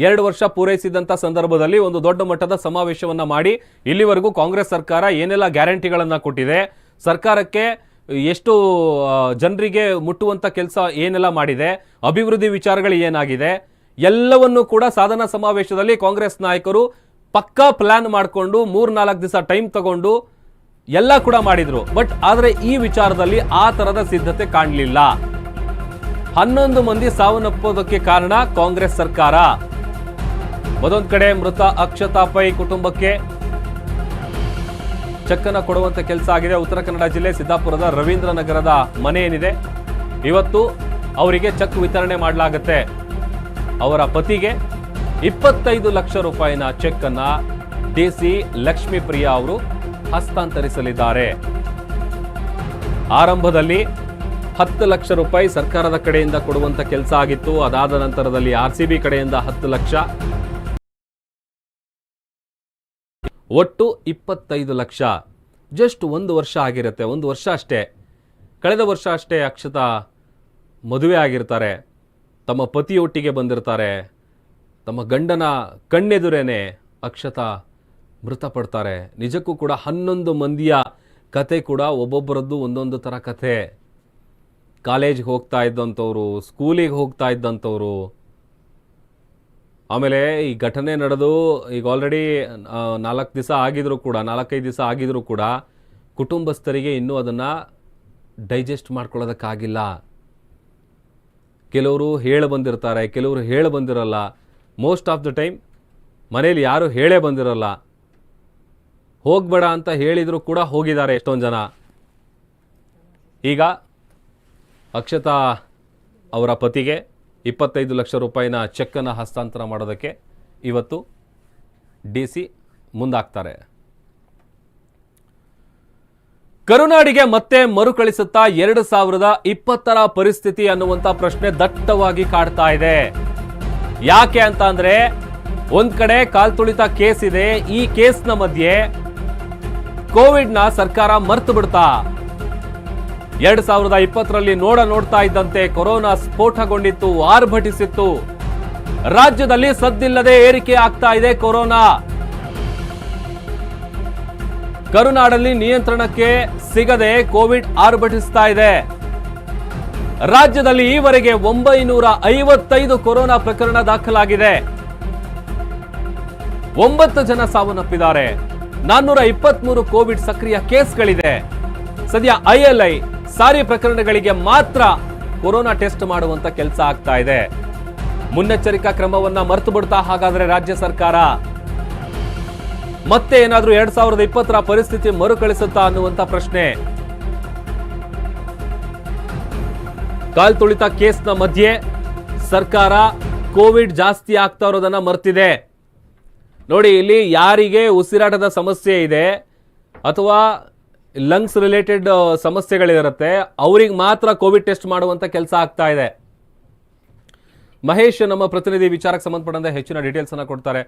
ಎರಡು ವರ್ಷ ಪೂರೈಸಿದಂಥ ಸಂದರ್ಭದಲ್ಲಿ ಒಂದು ದೊಡ್ಡ ಮಟ್ಟದ ಸಮಾವೇಶವನ್ನು ಮಾಡಿ ಇಲ್ಲಿವರೆಗೂ ಕಾಂಗ್ರೆಸ್ ಸರ್ಕಾರ ಏನೆಲ್ಲ ಗ್ಯಾರಂಟಿಗಳನ್ನು ಕೊಟ್ಟಿದೆ, ಸರ್ಕಾರಕ್ಕೆ ಎಷ್ಟು ಜನರಿಗೆ ಮುಟ್ಟುವಂತ ಕೆಲಸ ಏನೆಲ್ಲ ಮಾಡಿದೆ, ಅಭಿವೃದ್ಧಿ ವಿಚಾರಗಳು ಏನಾಗಿದೆ, ಎಲ್ಲವನ್ನೂ ಕೂಡ ಸಾಧನಾ ಸಮಾವೇಶದಲ್ಲಿ ಕಾಂಗ್ರೆಸ್ ನಾಯಕರು ಪಕ್ಕಾ ಪ್ಲಾನ್ ಮಾಡಿಕೊಂಡು ಮೂರ್ ನಾಲ್ಕು ದಿವಸ ಟೈಮ್ ತಗೊಂಡು ಎಲ್ಲ ಕೂಡ ಮಾಡಿದ್ರು. ಬಟ್ ಆದರೆ ಈ ವಿಚಾರದಲ್ಲಿ ಆ ತರದ ಸಿದ್ಧತೆ ಕಾಣಲಿಲ್ಲ. ಹನ್ನೊಂದು ಮಂದಿ ಸಾವನ್ನಪ್ಪೋದಕ್ಕೆ ಕಾರಣ ಕಾಂಗ್ರೆಸ್ ಸರ್ಕಾರ. ಮತ್ತೊಂದ್ ಕಡೆ ಮೃತ ಅಕ್ಷತಾ ಪೈ ಕುಟುಂಬಕ್ಕೆ ಚೆಕ್ಕನ್ನು ಕೊಡುವಂತ ಕೆಲಸ ಆಗಿದೆ. ಉತ್ತರ ಕನ್ನಡ ಜಿಲ್ಲೆ ಸಿದ್ದಾಪುರದ ರವೀಂದ್ರ ನಗರದ ಮನೆ ಏನಿದೆ? ಇವತ್ತು ಅವರಿಗೆ ಚೆಕ್ ವಿತರಣೆ ಮಾಡಲಾಗುತ್ತೆ. ಅವರ ಪತಿಗೆ ಇಪ್ಪತ್ತೈದು ಲಕ್ಷ ರೂಪಾಯಿನ ಚೆಕ್ ಅನ್ನ ಡಿಸಿ ಲಕ್ಷ್ಮೀ ಪ್ರಿಯಾ ಅವರು ಹಸ್ತಾಂತರಿಸಲಿದ್ದಾರೆ. ಆರಂಭದಲ್ಲಿ ಹತ್ತು ಲಕ್ಷ ರೂಪಾಯಿ ಸರ್ಕಾರದ ಕಡೆಯಿಂದ ಕೊಡುವಂತ ಕೆಲಸ ಆಗಿತ್ತು. ಅದಾದ ನಂತರದಲ್ಲಿ ಆರ್ ಸಿ ಬಿ ಕಡೆಯಿಂದ ಹತ್ತು ಲಕ್ಷ. ಒಟ್ಟು ಇಪ್ಪತ್ತೈದು ಲಕ್ಷ. ಜಸ್ಟ್ ಒಂದು ವರ್ಷ ಆಗಿರುತ್ತೆ, ಒಂದು ವರ್ಷ ಅಷ್ಟೇ. ಕಳೆದ ವರ್ಷ ಅಷ್ಟೇ ಅಕ್ಷತಾ ಮದುವೆ ಆಗಿರ್ತಾರೆ. ತಮ್ಮ ಪತಿಯೊಟ್ಟಿಗೆ ಬಂದಿರ್ತಾರೆ. ತಮ್ಮ ಗಂಡನ ಕಣ್ಣೆದುರೇನೆ ಅಕ್ಷತಾ ಮೃತಪಡ್ತಾರೆ. ನಿಜಕ್ಕೂ ಕೂಡ ಹನ್ನೊಂದು ಮಂದಿಯ ಕತೆ ಕೂಡ ಒಬ್ಬೊಬ್ಬರದ್ದು ಒಂದೊಂದು ಥರ ಕಥೆ ಕಾಲೇಜ್ಗೆ ಹೋಗ್ತಾ ಇದ್ದಂಥವ್ರು, ಸ್ಕೂಲಿಗೆ ಹೋಗ್ತಾ ಇದ್ದಂಥವ್ರು ಆಮೇಲೆ ಈ ಘಟನೆ ನಡೆದು ಈಗ ಆಲ್ರೆಡಿ ನಾಲ್ಕು ದಿವಸ ಆಗಿದ್ರು ಕೂಡ, ನಾಲ್ಕೈದು ದಿವಸ ಆಗಿದ್ರು ಕೂಡ ಕುಟುಂಬಸ್ಥರಿಗೆ ಇನ್ನೂ ಅದನ್ನು ಡೈಜೆಸ್ಟ್ ಮಾಡ್ಕೊಳ್ಳೋದಕ್ಕಾಗಿಲ್ಲ. ಕೆಲವರು ಹೇಳಿ ಬಂದಿರ್ತಾರೆ, ಕೆಲವರು ಹೇಳಿ ಬಂದಿರಲ್ಲ. ಮೋಸ್ಟ್ ಆಫ್ ದ ಟೈಮ್ ಮನೇಲಿ ಯಾರು ಹೇಳೇ ಬಂದಿರಲ್ಲ. ಹೋಗಬೇಡ ಅಂತ ಹೇಳಿದರೂ ಕೂಡ ಹೋಗಿದ್ದಾರೆ ಎಷ್ಟೊಂದು ಜನ. ಈಗ ಅಕ್ಷತಾ ಅವರ ಪತಿಗೆ ಇಪ್ಪತ್ತೈದು ಲಕ್ಷ ರೂಪಾಯಿನ ಚೆಕ್ಕನ್ನು ಹಸ್ತಾಂತರ ಮಾಡೋದಕ್ಕೆ ಇವತ್ತು ಡಿ ಸಿ ಮುಂದಾಗ್ತಾರೆ. ಕರುನಾಡಿಗೆ ಮತ್ತೆ ಮರುಕಳಿಸುತ್ತಾ ಎರಡು ಸಾವಿರದ ಇಪ್ಪತ್ತರ ಪರಿಸ್ಥಿತಿ ಅನ್ನುವಂಥ ಪ್ರಶ್ನೆ ದಟ್ಟವಾಗಿ ಕಾಡ್ತಾ ಇದೆ. ಯಾಕೆ ಅಂತ ಅಂದರೆ ಒಂದು ಕಡೆ ಕಾಲ್ತುಳಿತ ಕೇಸ್ ಇದೆ, ಈ ಕೇಸ್ನ ಮಧ್ಯೆ ಕೋವಿಡ್ನ ಸರ್ಕಾರ ಮರ್ತು ಬಿಡ್ತಾ ಎರಡ್ ಸಾವಿರದ ಇಪ್ಪತ್ತರಲ್ಲಿ ನೋಡ ನೋಡ್ತಾ ಇದ್ದಂತೆ ಕೊರೋನಾ ಸ್ಫೋಟಗೊಂಡಿತ್ತು, ಆರ್ಭಟಿಸಿತ್ತು. ರಾಜ್ಯದಲ್ಲಿ ಸದ್ದಿಲ್ಲದೆ ಏರಿಕೆ ಆಗ್ತಾ ಇದೆ ಕೊರೋನಾ. ಕರುನಾಡಲ್ಲಿ ನಿಯಂತ್ರಣಕ್ಕೆ ಸಿಗದೆ ಕೋವಿಡ್ ಆರ್ಭಟಿಸ್ತಾ ಇದೆ. ರಾಜ್ಯದಲ್ಲಿ ಈವರೆಗೆ ಒಂಬೈನೂರ ಐವತ್ತೈದು ಕೊರೋನಾ ಪ್ರಕರಣ ದಾಖಲಾಗಿದೆ. ಒಂಬತ್ತು ಜನ ಸಾವನ್ನಪ್ಪಿದ್ದಾರೆ. ನಾನ್ನೂರ ಇಪ್ಪತ್ಮೂರು ಕೋವಿಡ್ ಸಕ್ರಿಯ ಕೇಸ್ಗಳಿದೆ. ಸದ್ಯ ಐಎಲ್ಐ ಸಾರಿ ಪ್ರಕರಣಗಳಿಗೆ ಮಾತ್ರ ಕೊರೋನಾ ಟೆಸ್ಟ್ ಮಾಡುವಂತ ಕೆಲಸ ಆಗ್ತಾ ಇದೆ. ಮುನ್ನೆಚ್ಚರಿಕಾ ಕ್ರಮವನ್ನ ಮರೆತು ಬಿಡ್ತಾ ಹಾಗಾದ್ರೆ ರಾಜ್ಯ ಸರ್ಕಾರ ಮತ್ತೆ ಏನಾದ್ರೂ ಎರಡ್ ಸಾವಿರದ ಇಪ್ಪತ್ತರ ಪರಿಸ್ಥಿತಿ ಮರುಕಳಿಸುತ್ತಾ ಅನ್ನುವಂತ ಪ್ರಶ್ನೆ. ಕಾಲ್ತುಳಿತ ಕೇಸ್ನ ಮಧ್ಯೆ ಸರ್ಕಾರ ಕೋವಿಡ್ ಜಾಸ್ತಿ ಆಗ್ತಾ ಇರೋದನ್ನ ಮರ್ತಿದೆ. ನೋಡಿ, ಇಲ್ಲಿ ಯಾರಿಗೆ ಉಸಿರಾಟದ ಸಮಸ್ಯೆ ಇದೆ ಅಥವಾ ಲಂಗ್ಸ್ ರಿಲೇಟೆಡ್ ಸಮಸ್ಯೆಗಳಿರುತ್ತೆ. ಅವ್ರಿಗೆ ಮಾತ್ರ ಕೋವಿಡ್ ಟೆಸ್ಟ್ ಮಾಡುವಂತ ಕೆಲಸ ಆಗ್ತಾ ಇದೆ. ಮಹೇಶ್ ನಮ್ಮ ಪ್ರತಿನಿಧಿ ವಿಚಾರಕ್ಕೆ ಸಂಬಂಧಪಟ್ಟಂತೆ ಹೆಚ್ಚಿನ ಡೀಟೇಲ್ಸ್ ಅನ್ನ ಕೊಡ್ತಾರೆ.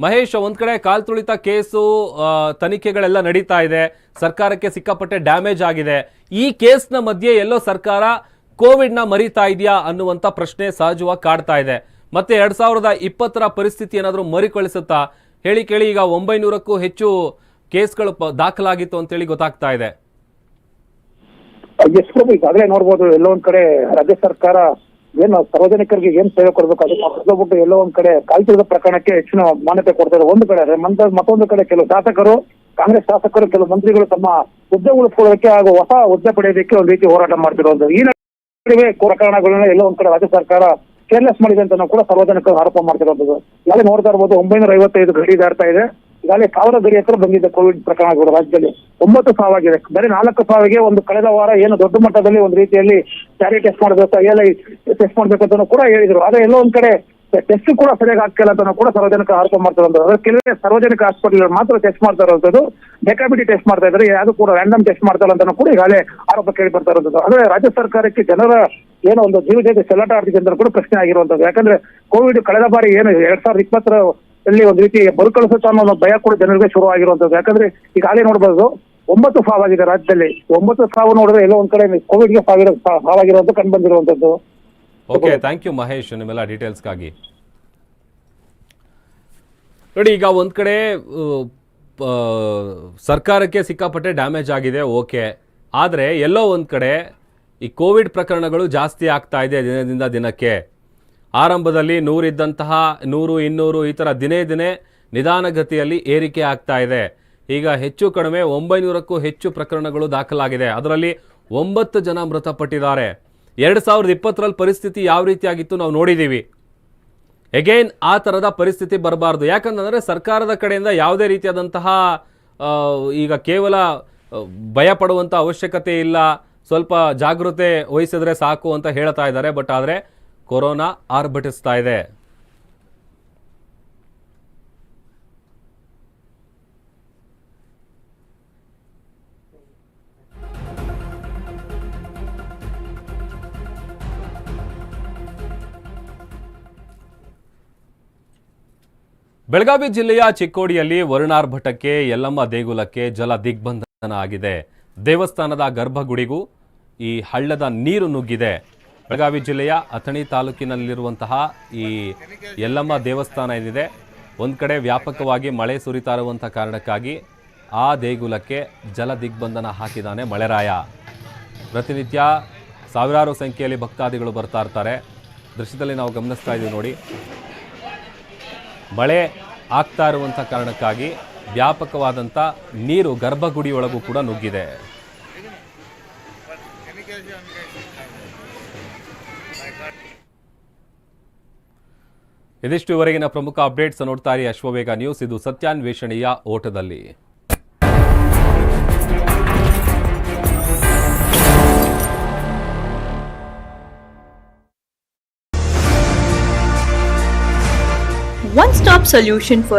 ಮಹೇಶ್ ಒಂದ್ ಕಡೆ ಕಾಲ್ತುಳಿತ ಕೇಸು ಆ, ತನಿಖೆಗಳೆಲ್ಲ ನಡೀತಾ ಇದೆ. ಸರ್ಕಾರಕ್ಕೆ ಸಿಕ್ಕಾಪಟ್ಟೆ ಡ್ಯಾಮೇಜ್ ಆಗಿದೆ. ಈ ಕೇಸ್ನ ಮಧ್ಯೆ ಎಲ್ಲೋ ಸರ್ಕಾರ ಕೋವಿಡ್ನ ಮರಿತಾ ಇದೆಯಾ ಅನ್ನುವಂಥ ಪ್ರಶ್ನೆ ಸಹಜವಾಗಿ ಕಾಡ್ತಾ ಇದೆ. ಮತ್ತೆ ಎರಡ್ ಸಾವಿರದ ಇಪ್ಪತ್ತರ ಪರಿಸ್ಥಿತಿ ಏನಾದರೂ ಮರಿಕೊಳಿಸುತ್ತಾ? ಹೇಳಿ ಕೇಳಿ ಈಗ ಒಂಬೈನೂರಕ್ಕೂ ಹೆಚ್ಚು ಕೇಸ್ಗಳು ದಾಖಲಾಗಿತ್ತು ದಾಖಲಾಗಿತ್ತು ಅಂತೇಳಿ ಗೊತ್ತಾಗ್ತಾ ಇದೆ. ಎಸ್ ಈಗಾಗಲೇ ನೋಡ್ಬೋದು, ಎಲ್ಲೋ ಒಂದ್ ಕಡೆ ರಾಜ್ಯ ಸರ್ಕಾರ ಏನು ಸಾರ್ವಜನಿಕರಿಗೆ ಏನ್ ಸೇವೆ ಕೊಡ್ಬೇಕು ಹೊರಬಿಟ್ಟು ಎಲ್ಲೋ ಒಂದ್ ಕಡೆ ಕಾಲ್ತಿರದ ಪ್ರಕರಣಕ್ಕೆ ಹೆಚ್ಚಿನ ಮಾನ್ಯತೆ ಕೊಡ್ತಾರೆ. ಒಂದು ಕಡೆ ಮತ್ತೊಂದು ಕಡೆ ಕೆಲವು ಶಾಸಕರು, ಕಾಂಗ್ರೆಸ್ ಶಾಸಕರು, ಕೆಲವು ಮಂತ್ರಿಗಳು ತಮ್ಮ ಹುದ್ದೆ ಉಳಿಸ್ಕೊಳ್ಳೋದಕ್ಕೆ ಹಾಗೂ ಹೊಸ ಹುದ್ದೆ ಪಡೆಯೋದಕ್ಕೆ ಒಂದ್ ರೀತಿ ಹೋರಾಟ ಮಾಡ್ತಿರೋದು. ಈ ನಡುವೆ ಪ್ರಕರಣಗಳನ್ನ ಎಲ್ಲೋ ಒಂದ್ ಕಡೆ ರಾಜ್ಯ ಸರ್ಕಾರ ಕೇರ್ಲೆಸ್ ಮಾಡಿದೆ ಅಂತ ಕೂಡ ಸಾರ್ವಜನಿಕರು ಆರೋಪ ಮಾಡ್ತಿರೋದು. ಈಗಾಗಲೇ ನೋಡ್ತಾ ಇರ್ಬೋದು ಒಂಬೈನೂರ ಐವತ್ತೈದು ಗಡಿ ದಾಡ್ತಾ ಇದೆ. ಈಗಾಗಲೇ ಸಾವಿರ ಗಡಿ ಹತ್ರ ಬಂದಿದೆ ಕೋವಿಡ್ ಪ್ರಕರಣಗಳು ರಾಜ್ಯದಲ್ಲಿ ಒಂಬತ್ತು ಸಾವಿರ ಬರೀ ನಾಲ್ಕು ಸಾವಿಗೆ ಒಂದು ಕಳೆದ ವಾರ ಏನು ದೊಡ್ಡ ಮಟ್ಟದಲ್ಲಿ ಒಂದು ರೀತಿಯಲ್ಲಿ ಸ್ಯಾರಿ ಟೆಸ್ಟ್ ಮಾಡಬೇಕು ಎಲ್ಲ ಟೆಸ್ಟ್ ಮಾಡ್ಬೇಕು ಅಂತ ಕೂಡ ಹೇಳಿದ್ರು. ಆದ್ರೆ ಎಲ್ಲೋ ಒಂದ್ ಕಡೆ ಟೆಸ್ಟ್ ಕೂಡ ಸರಿಯಾಗಿ ಆಗ್ತಿಲ್ಲ ಅಂತ ಕೂಡ ಸಾರ್ವಜನಿಕ ಆರೋಪ ಮಾಡ್ತಾರೆ ಅದ್ರ ಕೆಲವೇ ಸಾರ್ವಜನಿಕ ಹಾಸ್ಪಿಟಲ್ ಮಾತ್ರ ಟೆಸ್ಟ್ ಮಾಡ್ತಾ ಇರೋದು ಡೆಕಾಬಿಟಿ ಟೆಸ್ಟ್ ಮಾಡ್ತಾ ಇದ್ದಾರೆ. ಯಾವುದು ಕೂಡ ರ್ಯಾಂಡಮ್ ಟೆಸ್ಟ್ ಮಾಡ್ತಾ ಇಲ್ಲ ಅಂತ ಕೂಡ ಈಗಾಗಲೇ ಆರೋಪ ಕೇಳಿ ಬರ್ತಾ ಇರೋದು ಆದ್ರೆ ರಾಜ್ಯ ಸರ್ಕಾರಕ್ಕೆ ಜನರ ಏನೋ ಒಂದು ಜೀವ ಜೊತೆ ಚೆಲ್ಲಾಟ ಆಡ್ತಿದೆ ಅಂತ ಕೂಡ ಪ್ರಶ್ನೆ ಆಗಿರುವಂತದ್ದು ಯಾಕಂದ್ರೆ ಕೋವಿಡ್ ಕಳೆದ ಬಾರಿ ಏನು ಎರಡ್ ಸಾವಿರದ ಇಪ್ಪತ್ತರ ಅಲ್ಲಿ ಒಂದು ರೀತಿ ಬರುಕಳಿಸುತ್ತ ಅನ್ನೋ ಒಂದು ಭಯ ಕೂಡ ಜನರಿಗೆ ಶುರು ಆಗಿರುವಂತದ್ದು ಯಾಕಂದ್ರೆ ಈಗಾಗಲೇ ನೋಡ್ಬೋದು ಒಂಬತ್ತು ಸಾವಾಗಿದೆ ರಾಜ್ಯದಲ್ಲಿ. ಒಂಬತ್ತು ಸಾವು ನೋಡಿದ್ರೆ ಎಲ್ಲೋ ಒಂದ್ ಕಡೆ ಕೋವಿಡ್ಗೆ ಸಾವಿರ ಸಾವಾಗಿರುವಂತ ಕಂಡು ಬಂದಿರುವಂತದ್ದು ಓಕೆ ಥ್ಯಾಂಕ್ ಯು ಮಹೇಶ್, ನಿಮ್ಮೆಲ್ಲ ಡೀಟೇಲ್ಸ್ಗಾಗಿ ನೋಡಿ, ಈಗ ಒಂದ್ ಕಡೆ ಸರ್ಕಾರಕ್ಕೆ ಸಿಕ್ಕಾಪಟ್ಟೆ ಡ್ಯಾಮೇಜ್ ಆಗಿದೆ ಓಕೆ ಆದರೆ ಎಲ್ಲೋ ಒಂದ್ ಕಡೆ ಈ ಕೋವಿಡ್ ಪ್ರಕರಣಗಳು ಜಾಸ್ತಿ ಆಗ್ತಾ ಇದೆ ದಿನದಿಂದ ದಿನಕ್ಕೆ. ಆರಂಭದಲ್ಲಿ ನೂರಿದ್ದಂತಹ ನೂರು ಇನ್ನೂರು ಈ ಥರ ದಿನೇ ದಿನೇ ನಿಧಾನಗತಿಯಲ್ಲಿ ಏರಿಕೆ ಆಗ್ತಾ ಇದೆ. ಈಗ ಹೆಚ್ಚು ಕಡಿಮೆ ಒಂಬೈನೂರಕ್ಕೂ ಹೆಚ್ಚು ಪ್ರಕರಣಗಳು ದಾಖಲಾಗಿದೆ. ಅದರಲ್ಲಿ ಒಂಬತ್ತು ಜನ ಮೃತಪಟ್ಟಿದ್ದಾರೆ. ಎರಡು ಸಾವಿರದ ಇಪ್ಪತ್ತರಲ್ಲಿ ಪರಿಸ್ಥಿತಿ ಯಾವ ರೀತಿಯಾಗಿತ್ತು ನಾವು ನೋಡಿದ್ದೀವಿ ಎಗೈನ್ ಆ ಥರದ ಪರಿಸ್ಥಿತಿ ಬರಬಾರ್ದು. ಯಾಕಂತಂದರೆ ಸರ್ಕಾರದ ಕಡೆಯಿಂದ ಯಾವುದೇ ರೀತಿಯಾದಂತಹ ಈಗ ಕೇವಲ ಆ, ಭಯ ಪಡುವಂಥ ಅವಶ್ಯಕತೆ ಇಲ್ಲ. ಸ್ವಲ್ಪ ಜಾಗೃತೆ ವಹಿಸಿದ್ರೆ ಸಾಕು ಅಂತ ಹೇಳ್ತಾ ಇದ್ದಾರೆ. ಬಟ್ ಆದರೆ ಕೊರೋನಾ ಆರ್ಭಟಿಸ್ತಾ ಇದೆ. ಬೆಳಗಾವಿ ಜಿಲ್ಲೆಯ ಚಿಕ್ಕೋಡಿಯಲ್ಲಿ ವರುಣಾರ್ಭಟಕ್ಕೆ ಯಲ್ಲಮ್ಮ ದೇಗುಲಕ್ಕೆ ಜಲ ದಿಗ್ಬಂಧನ ಆಗಿದೆ. ದೇವಸ್ಥಾನದ ಗರ್ಭಗುಡಿಗೂ ಈ ಹಳ್ಳದ ನೀರು ನುಗ್ಗಿದೆ. ಬೆಳಗಾವಿ ಜಿಲ್ಲೆಯ ಅಥಣಿ ತಾಲೂಕಿನಲ್ಲಿರುವಂತಹ ಈ ಯಲ್ಲಮ್ಮ ದೇವಸ್ಥಾನ ಏನಿದೆ, ಒಂದು ಕಡೆ ವ್ಯಾಪಕವಾಗಿ ಮಳೆ ಸುರಿತಾ ಇರುವಂಥ ಕಾರಣಕ್ಕಾಗಿ ಆ ದೇಗುಲಕ್ಕೆ ಜಲ ದಿಗ್ಬಂಧನ ಹಾಕಿದ್ದಾನೆ ಮಳೆರಾಯ. ಪ್ರತಿನಿತ್ಯ ಸಾವಿರಾರು ಸಂಖ್ಯೆಯಲ್ಲಿ ಭಕ್ತಾದಿಗಳು ಬರ್ತಾ ಇರ್ತಾರೆ. ದೃಶ್ಯದಲ್ಲಿ ನಾವು ಗಮನಿಸ್ತಾ ಇದ್ದೀವಿ ನೋಡಿ. ಮಳೆ ಆಗ್ತಾ ಇರುವಂಥ ಕಾರಣಕ್ಕಾಗಿ ವ್ಯಾಪಕವಾದಂಥ ನೀರು ಗರ್ಭಗುಡಿಯೊಳಗೂ ಕೂಡ ನುಗ್ಗಿದೆ. ಇದಿಷ್ಟು ಇವರೆಗಿನ ಪ್ರಮುಖ ಅಪ್ಡೇಟ್ಸ್ ನೋಡ್ತಾ ಇರಿ ಅಶ್ವವೇಗ ನ್ಯೂಸ್. ಇದು ಸತ್ಯಾನ್ವೇಷಣೆಯ ಓಟದಲ್ಲಿ. One stop solution for